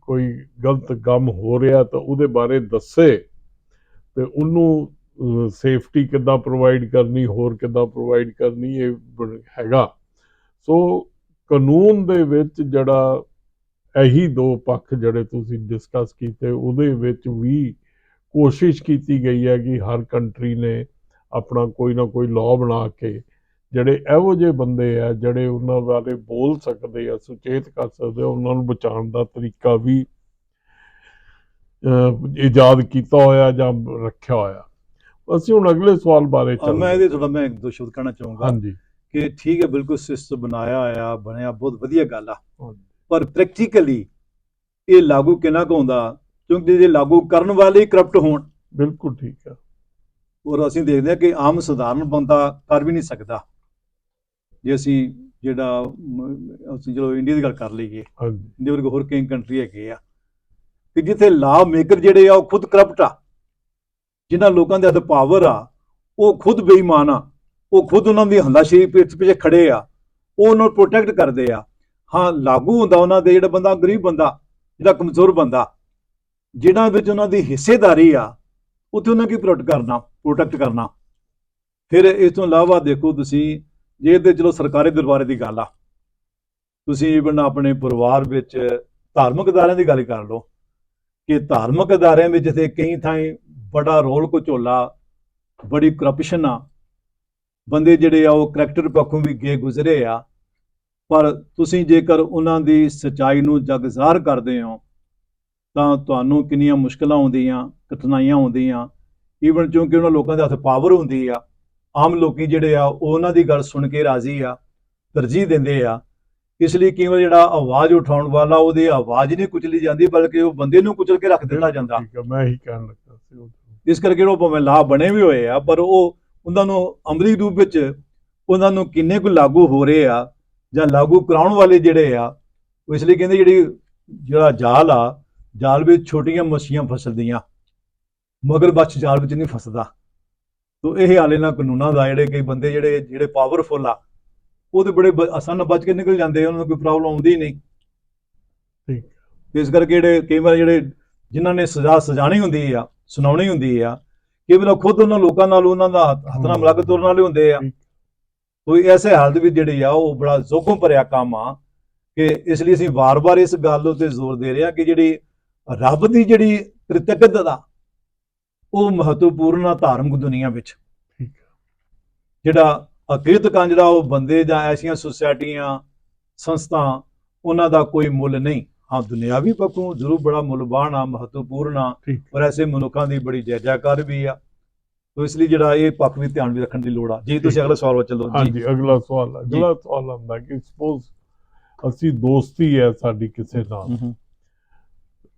ਕੋਈ ਗਲਤ ਕੰਮ ਹੋ ਰਿਹਾ ਤਾਂ ਉਹਦੇ ਬਾਰੇ ਦੱਸੇ ਤੇ ਉਹਨੂੰ ਸੇਫਟੀ ਕਿੱਦਾਂ ਪ੍ਰੋਵਾਈਡ ਕਰਨੀ ਹੋਰ ਕਿੱਦਾਂ ਪ੍ਰੋਵਾਈਡ ਕਰਨੀ ਇਹ ਹੈਗਾ। ਸੋ ਕਾਨੂੰਨ ਦੇ ਵਿੱਚ ਜਿਹੜਾ ਇਹੀ ਦੋ ਪੱਖ ਜਿਹੜੇ ਤੁਸੀਂ ਡਿਸਕਸ ਕੀਤੇ ਉਹਦੇ ਵਿੱਚ ਵੀ ਕੋਸ਼ਿਸ਼ ਕੀਤੀ ਗਈ ਹੈ ਕਿ ਹਰ ਕੰਟਰੀ ਨੇ ਆਪਣਾ ਕੋਈ ਨਾ ਕੋਈ ਲਾਅ ਬਣਾ ਕੇ ਜਿਹੜੇ ਇਹੋ ਜਿਹੇ ਬੰਦੇ ਆ ਜਿਹੜੇ ਉਹਨਾਂ ਬਾਰੇ ਬੋਲ ਸਕਦੇ ਆ ਸੁਚੇਤ ਕਰ ਸਕਦੇ ਆ ਉਹਨਾਂ ਨੂੰ ਬਚਾਉਣ ਦਾ ਤਰੀਕਾ ਵੀ ਇਜਾਦ ਕੀਤਾ ਹੋਇਆ ਜਾਂ ਰੱਖਿਆ ਹੋਇਆ। ਅਸੀਂ ਹੁਣ ਅਗਲੇ ਸਵਾਲ ਬਾਰੇ ਅਹ ਮੈਂ ਚੱਲਦੇ ਇਹਦੇ ਥੋੜਾ ਮੈਂ ਇੱਕ ਦੋ ਸ਼ਬਦ ਕਹਿਣਾ ਚਾਹੂੰਗਾ ਹਾਂਜੀ। ਕਿ ਠੀਕ ਹੈ ਬਿਲਕੁਲ ਸਿਸਟਮ ਬਣਾਇਆ ਹੋਇਆ ਬਣਿਆ ਬਹੁਤ ਵਧੀਆ ਗੱਲ ਆ। ਹਾਂਜੀ, ਪਰ ਪ੍ਰੈਕਟੀਕਲੀ ਇਹ ਲਾਗੂ ਕਿੰਨਾ ਕੁ ਹੁੰਦਾ? ਕਿਉਂਕਿ ਜੇ ਲਾਗੂ ਕਰਨ ਵਾਲੇ ਕਰਪਟ ਹੋਣ। ਬਿਲਕੁਲ ਠੀਕ ਹੈ ਔਰ ਅਸੀਂ ਦੇਖਦੇ ਹਾਂ ਕਿ ਆਮ ਸਧਾਰਨ ਬੰਦਾ ਕਰ ਵੀ ਨਹੀਂ ਸਕਦਾ। ਜੇ ਅਸੀਂ ਜਿਹੜਾ ਅਸੀਂ ਚਲੋ ਇੰਡੀਆ ਦੀ ਗੱਲ ਕਰ ਲਈਏ। ਇੰਡੀਆ ਵਰਗੇ ਹੋਰ ਕਈ ਕੰਟਰੀ ਹੈਗੇ ਆ। ਕਿ ਜਿੱਥੇ ਲਾ ਮੇਕਰ ਜਿਹੜੇ ਆ ਉਹ ਖੁਦ ਕਰਪਟ ਆ। ਜਿਨ੍ਹਾਂ ਲੋਕਾਂ ਦੇ ਹੱਥ ਪਾਵਰ ਆ ਉਹ ਖੁਦ ਬੇਈਮਾਨ ਆ। ਉਹ ਖੁਦ ਉਹਨਾਂ ਦੀ ਹੰਦਾਸ਼ੀ ਪਿੱਛੇ ਪਿੱਛੇ ਖੜੇ ਆ। ਉਹ ਉਹਨਾਂ ਨੂੰ ਪ੍ਰੋਟੈਕਟ ਕਰਦੇ ਆ। ਹਾਂ, ਲਾਗੂ ਹੁੰਦਾ ਉਹਨਾਂ ਦੇ ਜਿਹੜਾ ਬੰਦਾ, ਗਰੀਬ ਬੰਦਾ ਜਿਹੜਾ ਕਮਜ਼ੋਰ ਬੰਦਾ ਜਿਹਨਾਂ ਵਿੱਚ ਉਹਨਾਂ ਦੀ ਹਿੱਸੇਦਾਰੀ ਆ, ਉੱਥੇ ਉਹਨਾਂ ਕੀ ਪ੍ਰੋਟੈਕਟ ਕਰਨਾ ਪ੍ਰੋਟੈਕਟ ਕਰਨਾ। ਫਿਰ ਇਸ ਤੋਂ ਇਲਾਵਾ ਦੇਖੋ ਤੁਸੀਂ, ਜੇ ਤੇ ਚਲੋ ਸਰਕਾਰੀ ਦਰਬਾਰੇ ਦੀ ਗੱਲ ਆ। ਤੁਸੀਂ ਇਵਨ ਆਪਣੇ ਪਰਿਵਾਰ ਵਿੱਚ ਧਾਰਮਿਕ ਅਦਾਰਿਆਂ ਦੀ ਗੱਲ ਕਰ ਲਓ, ਕਿ ਧਾਰਮਿਕ ਅਦਾਰਿਆਂ ਵਿੱਚ ਤੇ ਕਈ ਥਾਈਂ ਬੜਾ ਰੋਲ ਘਚੋਲਾ, ਬੜੀ ਕਰਪਸ਼ਨ ਆ। ਬੰਦੇ ਜਿਹੜੇ ਆ ਉਹ ਕਰੈਕਟਰ ਪੱਖੋਂ ਵੀ ਗੇ ਗੁਜ਼ਰੇ ਆ ਪਰ ਤੁਸੀਂ ਜੇਕਰ ਉਹਨਾਂ ਦੀ ਸਚਾਈ ਨੂੰ ਜਗ ਜ਼ਾਹਰ ਕਰਦੇ ਹੋ ਤਾਂ ਤੁਹਾਨੂੰ ਕਿੰਨੀਆਂ ਮੁਸ਼ਕਲਾਂ ਆਉਂਦੀਆਂ ਕਠਿਨਾਈਆਂ ਆਉਂਦੀਆਂ। ਈਵਨ ਕਿਉਂਕਿ ਉਹਨਾਂ ਲੋਕਾਂ ਦੇ ਹੱਥ ਪਾਵਰ ਹੁੰਦੀ ਆ ਆਮ ਲੋਕੀ ਜਿਹੜੇ ਆ ਉਹ ਉਹਨਾਂ ਦੀ ਗੱਲ ਸੁਣ ਕੇ ਰਾਜ਼ੀ ਆ ਤਰਜੀਹ ਦਿੰਦੇ ਆ। ਇਸ ਲਈ ਕਈ ਵਾਰ ਜਿਹੜਾ ਆਵਾਜ਼ ਉਠਾਉਣ ਵਾਲਾ ਉਹਦੀ ਆਵਾਜ਼ ਨਹੀਂ ਕੁਚਲੀ ਜਾਂਦੀ ਬਲਕਿ ਉਹ ਬੰਦੇ ਨੂੰ ਕੁਚਲ ਕੇ ਰੱਖ ਦਿੱਤਾ ਜਾਂਦਾ ਠੀਕ ਹੈ ਮੈਂ ਇਹੀ ਕਹਿਣ ਲੱਗਾ ਸੀ। ਇਸ ਕਰਕੇ ਉਹ ਭਾਵੇਂ ਲਾਭ ਬਣੇ ਵੀ ਹੋਏ ਆ ਪਰ ਉਹ ਉਹਨਾਂ ਨੂੰ ਅਮਲੀ ਰੂਪ ਵਿੱਚ ਉਹਨਾਂ ਨੂੰ ਕਿੰਨੇ ਕੁ ਲਾਗੂ ਹੋ ਰਹੇ ਆ ਜਾਂ ਲਾਗੂ ਕਰਾਉਣ ਵਾਲੇ ਜਿਹੜੇ ਆ ਉਹ ਇਸ ਲਈ ਕਹਿੰਦੇ ਜਿਹੜੀ ਜਿਹੜਾ ਜਾਲ ਆ ਜਾਲ ਵਿੱਚ ਛੋਟੀਆਂ ਮੱਛੀਆਂ ਫਸਦੀਆਂ ਮਗਰ ਬੱਚ ਜਾਲ ਵਿੱਚ ਨਹੀਂ ਫਸਦਾ। ਤੋ ਇਹ ਹਾਲੇ ਨਾਲ ਕਾਨੂੰਨਾਂ ਦਾ ਜਿਹੜੇ ਕਈ ਬੰਦੇ ਜਿਹੜੇ ਜਿਹੜੇ ਪਾਵਰਫੁਲ ਆ ਉਹ ਤੇ ਬੜੇ ਆਸਾਨ ਨਾਲ ਬਚ ਕੇ ਨਿਕਲ ਜਾਂਦੇ ਉਹਨਾਂ ਨੂੰ ਕੋਈ ਪ੍ਰੋਬਲਮ ਆਉਂਦੀ ਨਹੀਂ। ਠੀਕ। ਇਸ ਕਰਕੇ ਜਿਹੜੇ ਕਈ ਵਾਰ ਜਿਹੜੇ ਜਿਨ੍ਹਾਂ ਨੇ ਸਜ਼ਾ ਸਜਾਣੀ ਹੁੰਦੀ ਆ ਸੁਣਾਉਣੀ ਹੁੰਦੀ ਆ ਕਈ ਵਾਰ ਖੁਦ ਉਹਨਾਂ ਲੋਕਾਂ ਨਾਲ ਉਹਨਾਂ ਦਾ ਹੱਥ ਨਾਲ ਮਿਲਾ ਕੇ ਤੁਰਨ ਵਾਲੇ ਹੁੰਦੇ ਆ। ਕੋਈ ਐਸੇ ਹਾਲਤ ਵਿੱਚ ਜਿਹੜੀ ਆ ਉਹ ਬੜਾ ਜ਼ੋਖਮ ਭਰਿਆ ਕੰਮ ਆ ਕਿ ਇਸ ਲਈ ਅਸੀਂ ਵਾਰ-ਵਾਰ ਇਸ ਗੱਲ ਉੱਤੇ ਜ਼ੋਰ ਦੇ ਰਹੇ ਆ ਕਿ ਜਿਹੜੀ ਰੱਬ ਦੀ ਜਿਹੜੀ ਕ੍ਰਿਤਗਤਾ ਉਹ ਮਹੱਤਵਪੂਰਨ ਆ ਧਾਰਮਿਕ ਦੁਨੀਆ ਵਿੱਚ। ਜਿਹੜਾ ਅਕਿਰਤ ਜਿਹੜਾ ਉਹ ਬੰਦੇ ਜਾਂ ਐਸੀਆਂ ਸੁਸਾਇਟੀਆਂ ਸੰਸਥਾ ਉਹਨਾਂ ਦਾ ਕੋਈ ਮੁੱਲ ਨਹੀਂ। ਹਾਂ ਦੁਨਿਆਵੀ ਪੱਖੋਂ ਜ਼ਰੂਰ ਬੜਾ ਮੁੱਲਵਾਨ ਆ ਮਹੱਤਵਪੂਰਨ ਆ ਪਰ ਐਸੇ ਮਨੁੱਖਾਂ ਦੀ ਬੜੀ ਜੈ ਜੈਕਾਰ ਵੀ ਆ। ਤੋ ਇਸ ਲਈ ਜਿਹੜਾ ਇਹ ਪੱਖ ਵੀ ਧਿਆਨ ਵੀ ਰੱਖਣ ਦੀ ਲੋੜ ਆ। ਜੀ ਤੁਸੀਂ ਅਗਲਾ ਸਵਾਲ ਵੱਲ ਚੱਲੋ। ਜੀ। ਹਾਂਜੀ ਅਗਲਾ ਸਵਾਲ ਅਗਲਾ ਸਵਾਲ ਆਉਂਦਾ ਕਿ ਸਪੋਜ਼ ਅਸੀਂ ਦੋਸਤੀ ਹੈ ਸਾਡੀ ਕਿਸੇ ਨਾਲ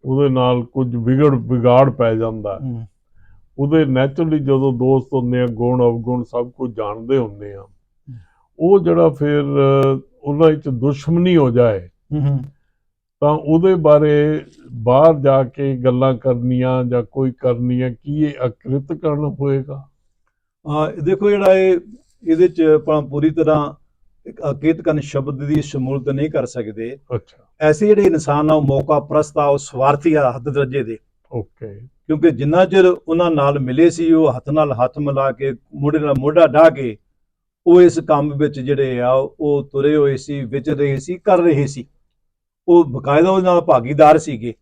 ਉਹਦੇ ਨਾਲ ਕੁਝ ਵਿਗੜ ਵਿਗਾੜ ਪੈ ਜਾਂਦਾ ਉਹਦੇ ਨੈਚੁਰਲੀ ਜਦੋਂ ਦੋਸਤ ਹੁੰਦੇ ਆ ਗੁਣ ਅਵਗੁਣ ਸਭ ਕੁਝ ਜਾਣਦੇ ਹੁੰਦੇ ਆ। ਉਹ ਜਿਹੜਾ ਫਿਰ ਉਹਨਾਂ ਵਿੱਚ ਦੁਸ਼ਮਣੀ ਹੋ ਜਾਏ। ਤਾਂ ਉਹਦੇ ਬਾਰੇ ਬਾਹਰ ਜਾ ਕੇ ਗੱਲਾਂ ਕਰਨੀਆਂ ਜਾਂ ਕੋਈ ਕਰਨੀਆਂ ਕੀ ਇਹ ਅਕ੍ਰਿਤ ਕਰਨ ਹੋਏਗਾ? ਆ ਦੇਖੋ ਜਿਹੜਾ ਇਹ ਇਹਦੇ ਚ ਆਪਾਂ ਪੂਰੀ ਤਰ੍ਹਾਂ ਇੱਕ ਅਕੇਤ ਕਰਨ ਸ਼ਬਦ ਦੀ ਸ਼ਮੂਲਤ ਨਹੀਂ ਕਰ ਸਕਦੇ। ਅੱਛਾ। ਐਸੇ ਜਿਹੜੇ ਇਨਸਾਨ ਆ ਉਹ ਮੌਕਾ ਪ੍ਰਸਤ ਆ ਉਹ ਸਵਾਰਥੀ ਆ ਹੱਦ ਦਰਜੇ ਦੇ। ਓਕੇ। ਕਿਉਂਕਿ ਜਿੰਨਾ ਚਿਰ ਉਹਨਾਂ ਨਾਲ ਮਿਲੇ ਸੀ ਉਹ ਹੱਥ ਨਾਲ ਹੱਥ ਮਿਲਾ ਕੇ ਮੋਢੇ ਨਾਲ ਮੋਢਾ ਢਾ ਕੇ ਉਹ ਇਸ ਕੰਮ ਵਿੱਚ ਜਿਹੜੇ ਆ ਉਹ ਤੁਰੇ ਹੋਏ ਸੀ ਵਿਚ ਰਹੇ ਸੀ ਕਰ ਰਹੇ ਸੀ। ਉਹ ਬਕਾਇਦਾ ਉਹਦੇ ਨਾਲ ਭਾਗੀਦਾਰ ਸੀਗੇ।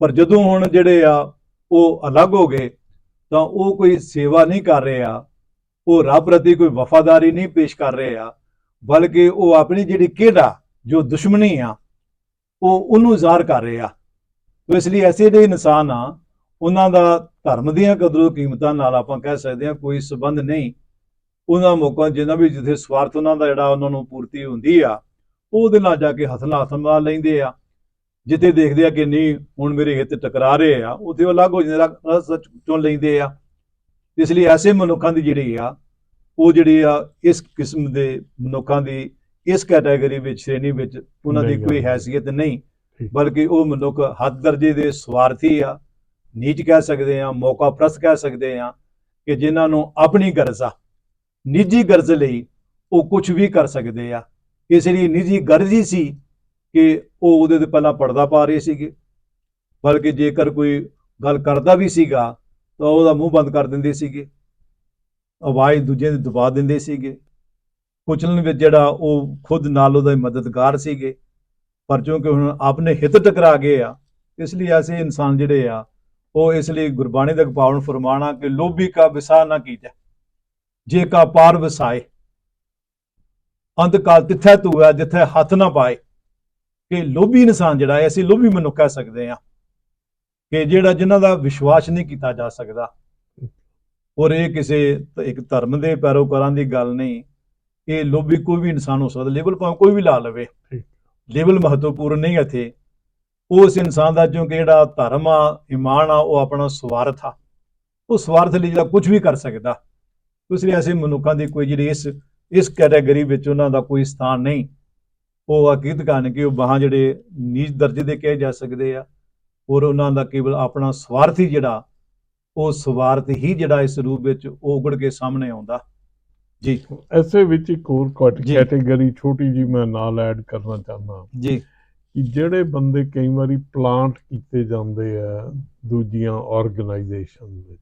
ਪਰ ਜਦੋਂ ਹੁਣ ਜਿਹੜੇ ਆ ਉਹ ਅਲੱਗ ਹੋ ਗਏ, ਤਾਂ ਉਹ ਕੋਈ ਸੇਵਾ ਨਹੀਂ ਕਰ ਰਹੇ ਆ। ਉਹ ਰੱਬ ਪ੍ਰਤੀ ਕੋਈ ਵਫਾਦਾਰੀ ਨਹੀਂ ਪੇਸ਼ ਕਰ ਰਹੇ ਆ, ਬਲਕਿ ਉਹ ਆਪਣੀ ਜਿਹੜੀ ਕਿਹੜਾ, ਜੋ ਦੁਸ਼ਮਣੀ ਆ, ਉਹ ਉਹਨੂੰ ਜ਼ਾਹਰ ਕਰ ਰਹੇ ਆ। ਤੋ ਇਸ ਲਈ ਐਸੇ ਜਿਹੜੇ ਇਨਸਾਨ ਆ, ਉਹਨਾਂ ਦਾ ਧਰਮ ਦੀਆਂ ਕਦਰੋ ਕੀਮਤਾਂ ਨਾਲ ਆਪਾਂ ਕਹਿ ਸਕਦੇ ਹਾਂ ਕੋਈ ਸਬੰਧ ਨਹੀਂ। ਉਹਨਾਂ ਮੌਕਾ ਜਿੰਨਾ ਵੀ ਜਿੱਥੇ ਸਵਾਰਥ ਉਹਨਾਂ ਦਾ ਜਿਹੜਾ ਉਹਨਾਂ ਨੂੰ ਪੂਰਤੀ ਹੁੰਦੀ ਆ ਉਹਦੇ ਨਾਲ ਜਾ ਕੇ ਹੱਥ ਮਿਲਾ ਲੈਂਦੇ ਆ ਜਿੱਥੇ ਦੇਖਦੇ ਆ ਕਿ ਨਹੀਂ ਹੁਣ ਮੇਰੇ ਹਿੱਤ ਟਕਰਾ ਰਹੇ ਆ ਉੱਥੇ ਉਹ ਅਲੱਗ ਹੋ ਜਾਂਦੇ ਰਸਤਾ ਚੁਣ ਲੈਂਦੇ ਆ ਇਸ ਲਈ ਐਸੇ ਮਨੁੱਖਾਂ ਦੀ ਜਿਹੜੀ ਆ ਉਹ ਜਿਹੜੀ ਆ ਇਸ ਕਿਸਮ ਦੇ ਮਨੁੱਖਾਂ ਦੀ ਇਸ ਕੈਟਾਗਰੀ ਵਿੱਚ ਸ਼੍ਰੇਣੀ ਵਿੱਚ ਉਹਨਾਂ ਦੀ ਕੋਈ। ਹੈਸੀਅਤ ਨਹੀਂ। ਬਲਕਿ ਉਹ ਮਨੁੱਖ ਹੱਦ ਦਰਜੇ ਦੇ ਸਵਾਰਥੀ ਆ ਨੀਚ ਕਹਿ ਸਕਦੇ ਆ ਮੌਕਾ ਪ੍ਰਸਤ ਕਹਿ ਸਕਦੇ ਆ ਕਿ ਜਿਨ੍ਹਾਂ ਨੂੰ ਆਪਣੀ ਗਰਜ਼ ਆ ਨਿੱਜੀ ਗਰਜ਼ ਲਈ ਉਹ ਕੁਝ ਵੀ ਕਰ ਸਕਦੇ ਆ ਇਸ ਲਈ ਨਿੱਜੀ ਗਰਜੀ ਸੀ ਕਿ ਉਹ ਉਹਦੇ ਤੇ ਪਹਿਲਾਂ ਪਰਦਾ ਪਾ ਰਹੇ ਸੀਗੇ। ਬਲਕਿ ਜੇਕਰ ਕੋਈ ਗੱਲ ਕਰਦਾ ਵੀ ਸੀਗਾ, ਤਾਂ ਉਹਦਾ ਮੂੰਹ ਬੰਦ ਕਰ ਦਿੰਦੇ ਸੀਗੇ। ਆਵਾਜ਼ ਦੂਜੇ ਦੀ ਦਬਾ ਦਿੰਦੇ ਸੀਗੇ। ਕੁਚਲਣ ਵਿੱਚ ਜਿਹੜਾ ਉਹ ਖੁਦ ਨਾਲ ਉਹਦਾ ਮਦਦਗਾਰ ਸੀਗੇ। ਪਰ ਕਿਉਂਕਿ ਹੁਣ ਆਪਣੇ ਹਿੱਤ ਟਕਰਾ ਗਏ ਆ, ਇਸ ਲਈ ਐਸੇ ਇਨਸਾਨ ਜਿਹੜੇ ਆ, ਉਹ ਇਸ ਲਈ ਗੁਰਬਾਣੀ ਦਾ ਪਾਵਨ ਫਰਮਾਨਾ ਕਿ ਲੋਭੀ ਕਾ ਵਿਸਾ ਨਾ ਕੀਜੈ, ਜੇ ਕਾ ਪਾਰ ਵਸਾਏ। ਅੰਤ ਕਾਲ ਤਿੱਥੈ ਤੂੰ ਹੈ ਜਿੱਥੇ ਹੱਥ ਨਾ ਪਾਏ। ਕਿ ਲੋਭੀ ਇਨਸਾਨ ਜਿਹੜਾ ਹੈ ਅਸੀਂ ਲੋਭੀ ਮਨੁੱਖ ਕਹਿ ਸਕਦੇ ਆ ਕਿ ਜਿਹੜਾ ਜਿਨ੍ਹਾਂ ਦਾ ਵਿਸ਼ਵਾਸ ਨਹੀਂ ਕੀਤਾ ਜਾ ਸਕਦਾ। ਔਰ ਇਹ ਕਿਸੇ ਇੱਕ ਧਰਮ ਦੇ ਪੈਰੋਕਾਰਾਂ ਦੀ ਗੱਲ ਨਹੀਂ। ਇਹ ਲੋਭੀ ਕੋਈ ਵੀ ਇਨਸਾਨ ਹੋ ਸਕਦਾ ਲੇਬਲ ਭਾਵੇਂ ਕੋਈ ਵੀ ਲਾ ਲਵੇ। ਲੇਬਲ ਮਹੱਤਵਪੂਰਨ ਨਹੀਂ ਇੱਥੇ। ਉਸ ਇਨਸਾਨ ਦਾ ਕਿਉਂਕਿ ਜਿਹੜਾ ਧਰਮ ਆ ਇਮਾਨ ਆ ਉਹ ਆਪਣਾ ਸਵਾਰਥ ਆ। ਉਹ ਸਵਾਰਥ ਲਈ ਜਿਹੜਾ ਕੁਝ ਵੀ ਕਰ ਸਕਦਾ। ਇਸ ਲਈ ਐਸੇ ਮਨੁੱਖਾਂ ਦੀ ਕੋਈ ਜਿਹੜੀ ਇਸ ਇਸ ਕੈਟਾਗਰੀ ਵਿੱਚ ਉਹਨਾਂ ਦਾ ਕੋਈ ਸਥਾਨ ਨਹੀਂ। ਉਹ ਹਕੀਕਤ ਕਰਨ ਕਿ ਉਹ ਬਾਹਾਂ ਜਿਹੜੇ ਨੀਚ ਦਰਜੇ ਦੇ ਕਹੇ ਜਾ ਸਕਦੇ ਆ ਔਰ ਉਹਨਾਂ ਦਾ ਕੇਵਲ ਆਪਣਾ ਸਵਾਰਥ ਹੀ ਜਿਹੜਾ ਉਹ ਸਵਾਰਥ ਹੀ ਜਿਹੜਾ ਇਸ ਰੂਪ ਵਿੱਚ ਉਹ ਉਗੜ ਕੇ ਸਾਹਮਣੇ ਆਉਂਦਾ। ਜੀ। ਐਸੇ ਵਿੱਚ ਇੱਕ ਹੋਰ। ਕੈਟੇਗਰੀ ਛੋਟੀ ਜੀ ਮੈਂ ਨਾਲ ਐਡ ਕਰਨਾ ਚਾਹੁੰਦਾ। ਜੀ। ਕਿ ਜਿਹੜੇ ਬੰਦੇ ਕਈ ਵਾਰੀ ਪਲਾਂਟ ਕੀਤੇ ਜਾਂਦੇ ਆ ਦੂਜੀਆਂ ਆਰਗੇਨਾਈਜੇਸ਼ਨ ਵਿੱਚ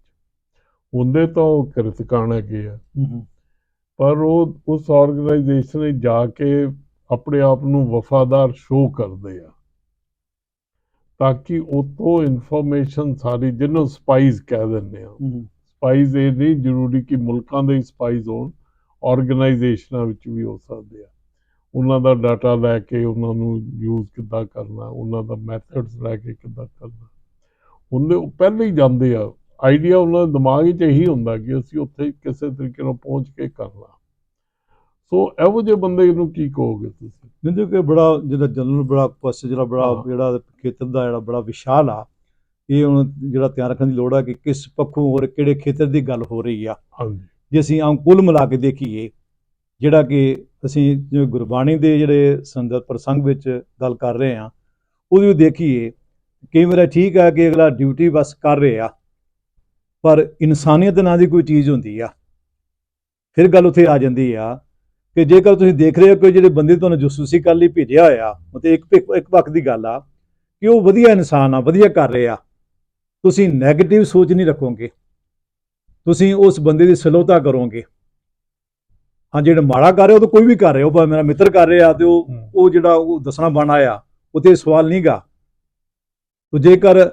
ਹੁੰਦੇ ਤਾਂ ਉਹ ਕਿਰਤਕਾਨ ਹੈਗੇ ਆ। ਪਰ ਉਹ ਉਸ ਆਰਗੇਨਾਈਜੇਸ਼ਨ ਵਿੱਚ ਜਾ ਕੇ ਆਪਣੇ ਆਪ ਨੂੰ ਵਫਾਦਾਰ ਸ਼ੋਅ ਕਰਦੇ ਆ। ਤਾਂ ਕਿ ਉਤੋਂ ਇਨਫੋਰਮੇਸ਼ਨ ਸਾਰੀ ਜਿਹਨੂੰ ਸਪਾਈਸ ਕਹਿ ਦਿੰਦੇ ਆ। ਸਪਾਈਸ ਇਹ ਨਹੀਂ ਜ਼ਰੂਰੀ ਕਿ ਮੁਲਕਾਂ ਦੇ ਸਪਾਈਸ ਹੋਣ ਆਰਗੇਨਾਈਜੇਸ਼ਨਾਂ ਵਿੱਚ ਵੀ ਹੋ ਸਕਦੇ ਆ। ਉਹਨਾਂ ਦਾ ਡਾਟਾ ਲੈ ਕੇ ਉਹਨਾਂ ਨੂੰ ਯੂਜ਼ ਕਿੱਦਾਂ ਕਰਨਾ ਉਹਨਾਂ ਦਾ ਮੈਥਡਸ ਲੈ ਕੇ ਕਿੱਦਾਂ ਕਰਨਾ। ਉਹਦੇ ਉਹ ਪਹਿਲੇ ਹੀ ਜਾਂਦੇ ਆ ਆਈਡੀਆ ਉਹਨਾਂ ਦੇ ਦਿਮਾਗ 'ਚ ਇਹੀ ਹੁੰਦਾ ਕਿ ਅਸੀਂ ਉੱਥੇ ਕਿਸੇ ਤਰੀਕੇ ਨਾਲ ਪਹੁੰਚ ਕੇ ਕਰਨਾ। ਸੋ ਇਹੋ ਜਿਹੇ ਬੰਦੇ ਨੂੰ ਕੀ ਕਹੋਗੇ ਤੁਸੀਂ? ਮੈਨੂੰ ਕਿ ਬੜਾ ਜਿਹੜਾ ਜਨਰਲ ਬੜਾ ਪਾਸੇ ਜਿਹੜਾ ਬੜਾ। ਜਿਹੜਾ ਖੇਤਰ ਦਾ ਜਿਹੜਾ ਬੜਾ ਵਿਸ਼ਾਲ ਆ ਇਹ ਹੁਣ ਜਿਹੜਾ ਧਿਆਨ ਰੱਖਣ ਦੀ ਲੋੜ ਆ ਕਿ ਕਿਸ ਪੱਖੋਂ ਔਰ ਕਿਹੜੇ ਖੇਤਰ ਦੀ ਗੱਲ ਹੋ ਰਹੀ ਆ। ਜੇ ਅਸੀਂ ਆਮ ਕੁੱਲ ਮਿਲਾ ਕੇ ਦੇਖੀਏ ਜਿਹੜਾ ਕਿ ਅਸੀਂ ਜਿਵੇਂ ਗੁਰਬਾਣੀ ਦੇ ਜਿਹੜੇ ਸੰਦਰਭ ਪ੍ਰਸੰਗ ਵਿੱਚ ਗੱਲ ਕਰ ਰਹੇ ਆ ਉਹਦੇ ਵਿੱਚ ਦੇਖੀਏ ਕਈ ਵਾਰ ਠੀਕ ਆ ਕਿ ਅਗਲਾ ਡਿਊਟੀ ਬਸ ਕਰ ਰਿਹਾ। ਪਰ ਇਨਸਾਨੀਅਤ ਨਾਂ ਦੀ ਕੋਈ ਚੀਜ਼ ਹੁੰਦੀ ਆ। ਫਿਰ ਗੱਲ ਉੱਥੇ ਆ ਜਾਂਦੀ ਆ ਕਿ ਜੇਕਰ ਤੁਸੀਂ ਦੇਖ ਰਹੇ ਹੋ ਕਿ ਜਿਹੜੇ ਬੰਦੇ ਤੁਹਾਨੂੰ ਜਸੂਸੀ ਕਰਨ ਲਈ ਭੇਜਿਆ ਹੋਇਆ ਮਤਲਬ ਇੱਕ ਇੱਕ ਇੱਕ ਪੱਖ ਦੀ ਗੱਲ ਆ ਕਿ ਉਹ ਵਧੀਆ ਇਨਸਾਨ ਆ ਵਧੀਆ ਕਰ ਰਿਹਾ। ਤੁਸੀਂ 네ਗੇਟਿਵ ਸੋਚ ਨਹੀਂ ਰੱਖੋਗੇ। ਤੁਸੀਂ ਉਸ ਬੰਦੇ ਦੀ ਸਲੋਤਾ ਕਰੋਗੇ। ਹਾਂ ਜਿਹੜਾ ਮਾੜਾ ਕਰ ਰਿਹਾ ਉਹ ਤਾਂ ਕੋਈ ਵੀ ਕਰ ਰਿਹਾ ਉਹ ਭਾਵੇਂ ਮੇਰਾ ਮਿੱਤਰ ਕਰ ਰਿਹਾ ਤੇ ਉਹ। ਉਹ ਜਿਹੜਾ ਉਹ ਦੱਸਣਾ ਬਣ ਆਇਆ ਉਹ ਤੇ ਸਵਾਲ ਨਹੀਂਗਾ ਤੋ ਜੇਕਰ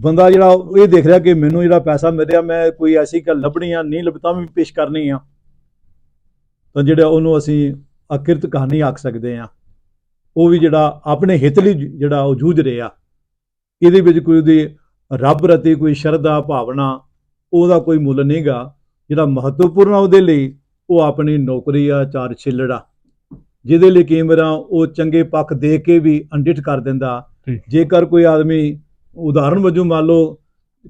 ਬੰਦਾ ਜਿਹੜਾ ਇਹ ਦੇਖ ਰਿਹਾ ਕਿ ਮੈਨੂੰ ਜਿਹੜਾ ਪੈਸਾ ਮਿਲਿਆ ਮੈਂ ਕੋਈ ਐਸੀ ਗੱਲ ਲੱਭਣੀ ਆ ਨਹੀਂ ਲੱਭਤਾ ਵੀ ਪੇਸ਼ ਕਰਨੀ ਆ। ਤਾਂ ਜਿਹੜਾ ਉਹਨੂੰ ਅਸੀਂ ਅਕਿਰਤ ਕਹਾਣੀ ਆਖ ਸਕਦੇ ਆ। ਉਹ ਵੀ ਜਿਹੜਾ ਆਪਣੇ ਹਿੱਤ ਲਈ ਜਿਹੜਾ ਉਹ ਜੂਝ ਰਿਹਾ। ਇਹਦੇ ਵਿੱਚ ਕੋਈ ਉਹਦੀ ਰੱਬ ਪ੍ਰਤੀ ਕੋਈ ਸ਼ਰਧਾ ਭਾਵਨਾ ਉਹਦਾ ਕੋਈ ਮੁੱਲ ਨਹੀਂਗਾ ਜਿਹੜਾ ਮਹੱਤਵਪੂਰਨ ਉਹਦੇ ਲਈ ਉਹ ਆਪਣੀ ਨੌਕਰੀ ਆ ਚਾਰ ਛਿੱਲੜਾ ਜਿਹਦੇ ਲਈ ਕਈ ਵਾਰਾਂ ਉਹ ਚੰਗੇ ਪੱਖ ਦੇ ਕੇ ਵੀ ਅਣਡਿੱਠ ਕਰ ਦਿੰਦਾ। ਜੇਕਰ ਕੋਈ ਆਦਮੀ ਉਦਾਹਰਣ ਵਜੋਂ ਮੰਨ ਲਓ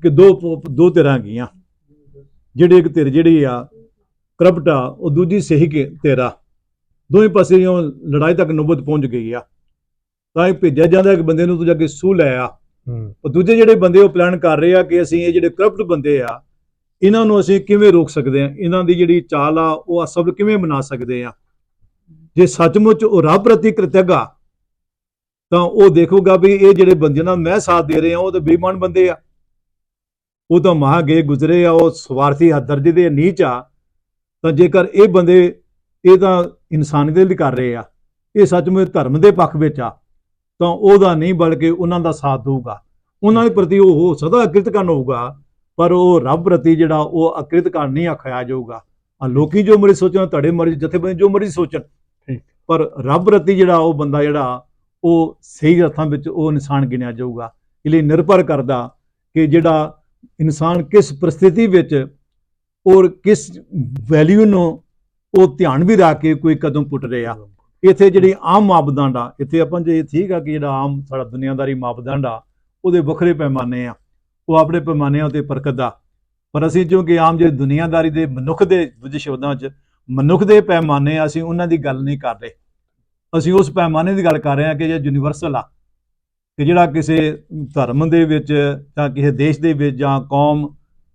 ਕਿ ਦੋ ਦੋ ਧਿਰਾਂ ਗਈਆਂ। ਜਿਹੜੀ ਇੱਕ ਧਿਰ ਜਿਹੜੀ ਆ ਕਰਪਟ ਆ ਉਹ ਦੂਜੀ ਸਹੀ ਕਿ ਤੇਰਾ ਦੋਵੇਂ ਪਾਸੇ ਲੜਾਈ ਤੱਕ ਨੌਬਤ ਪਹੁੰਚ ਗਈ ਆ। ਤਾਂ ਇਹ ਭੇਜਿਆ ਜਾਂਦਾ ਕਿ ਬੰਦੇ ਨੂੰ ਤੂੰ ਜਾ ਕੇ ਸੂਹ ਲੈ ਆ। ਉਹ ਦੂਜੇ ਜਿਹੜੇ ਬੰਦੇ ਉਹ ਪਲਾਨ ਕਰ ਰਹੇ ਆ ਕਿ ਅਸੀਂ ਇਹ ਜਿਹੜੇ ਕਰਪਟ ਬੰਦੇ ਆ ਇਹਨਾਂ ਨੂੰ ਅਸੀਂ ਕਿਵੇਂ ਰੋਕ ਸਕਦੇ ਆ? ਇਹਨਾਂ ਦੀ ਜਿਹੜੀ ਚਾਲ ਆ ਉਹ ਅਸਲ ਕਿਵੇਂ ਬਣਾ ਸਕਦੇ ਆ? ਜੇ ਸੱਚਮੁੱਚ ਉਹ ਰੱਬ ਪ੍ਰਤੀ ਕ੍ਰਿਤਿਅਗਾ ਤਾਂ ਉਹ ਦੇਖੂਗਾ ਵੀ ਇਹ ਜਿਹੜੇ ਬੰਦੇ ਨਾਲ ਮੈਂ ਸਾਥ ਦੇ ਰਹੇ ਉਹ ਤਾਂ ਬੇਈਮਾਨ ਬੰਦੇ ਆ। ਉਹ ਤਾਂ ਮਹਾਂ ਗਏ ਗੁਜ਼ਰੇ ਆ ਉਹ ਸਵਾਰਥੀ ਹੱਦ ਦਰਜੇ ਦੇ ਨੀਚ ਆ। ਤਾਂ ਜੇਕਰ ਇਹ ਬੰਦੇ ਇਹ ਤਾਂ ਇਨਸਾਨੀਅਤ ਦੇ ਲਈ ਕਰ ਰਹੇ ਆ ਇਹ ਸੱਚਮੁੱਚ ਧਰਮ ਦੇ ਪੱਖ ਵਿੱਚ ਆ ਤਾਂ ਉਹਦਾ ਨਹੀਂ ਬਲਕਿ ਉਹਨਾਂ ਦਾ ਸਾਥ ਦਊਗਾ। ਉਹਨਾਂ ਦੇ ਪ੍ਰਤੀ ਉਹ ਹੋ ਸਕਦਾ ਅਕ੍ਰਿਤਕਰਨ ਹੋਊਗਾ ਪਰ ਉਹ ਰੱਬ ਪ੍ਰਤੀ ਜਿਹੜਾ ਉਹ ਅਕ੍ਰਿਤਕਰਨ ਨਹੀਂ ਆਖਿਆ ਜਾਊਗਾ। ਆ ਲੋਕੀ ਜੋ ਮਰਜ਼ੀ ਸੋਚਣ ਤੁਹਾਡੇ ਮਰਜ਼ੀ ਜਥੇਬੰਦੀ ਜੋ ਮਰਜ਼ੀ ਸੋਚਣ। ਪਰ ਰੱਬ ਪ੍ਰਤੀ ਜਿਹੜਾ ਉਹ ਬੰਦਾ ਜਿਹੜਾ ਉਹ ਸਹੀ ਅਰਥਾਂ ਵਿੱਚ ਉਹ ਇਨਸਾਨ ਗਿਣਿਆ ਜਾਊਗਾ। ਇਹ ਲਈ ਨਿਰਭਰ ਕਰਦਾ ਕਿ ਜਿਹੜਾ ਇਨਸਾਨ ਕਿਸ ਪ੍ਰਸਥਿਤੀ ਵਿੱਚ ਔਰ ਕਿਸ ਵੈਲਿਊ ਨੂੰ ਉਹ ਧਿਆਨ ਵੀ ਰੱਖ ਕੇ ਕੋਈ ਕਦਮ ਪੁੱਟ ਰਿਹਾ। ਇੱਥੇ ਜਿਹੜੀ ਆਮ ਮਾਪਦੰਡ ਆ ਇੱਥੇ ਆਪਾਂ ਜੇ ਠੀਕ ਆ ਕਿ ਜਿਹੜਾ ਆਮ ਸਾਡਾ ਦੁਨੀਆਦਾਰੀ ਮਾਪਦੰਡ ਆ ਉਹਦੇ ਵੱਖਰੇ ਪੈਮਾਨੇ ਆ। ਉਹ ਆਪਣੇ ਪੈਮਾਨਿਆਂ ਉਤੇ ਪਰਖਦਾ। ਪਰ ਅਸੀਂ ਕਿਉਂਕਿ ਆਮ ਜਿਹੜੀ ਦੁਨੀਆਦਾਰੀ ਦੇ ਮਨੁੱਖ ਦੇ ਦੂਜੇ ਸ਼ਬਦਾਂ 'ਚ ਮਨੁੱਖ ਦੇ ਪੈਮਾਨੇ ਆ, ਅਸੀਂ ਉਹਨਾਂ ਦੀ ਗੱਲ ਨਹੀਂ ਕਰ ਰਹੇ। ਅਸੀਂ ਉਸ ਪੈਮਾਨੇ ਦੀ ਗੱਲ ਕਰ ਰਹੇ ਹਾਂ ਕਿ ਜੇ ਯੂਨੀਵਰਸਲ ਆ, ਕਿ ਜਿਹੜਾ ਕਿਸੇ ਧਰਮ ਦੇ ਵਿੱਚ ਜਾਂ ਕਿਸੇ ਦੇਸ਼ ਦੇ ਵਿੱਚ ਜਾਂ ਕੌਮ,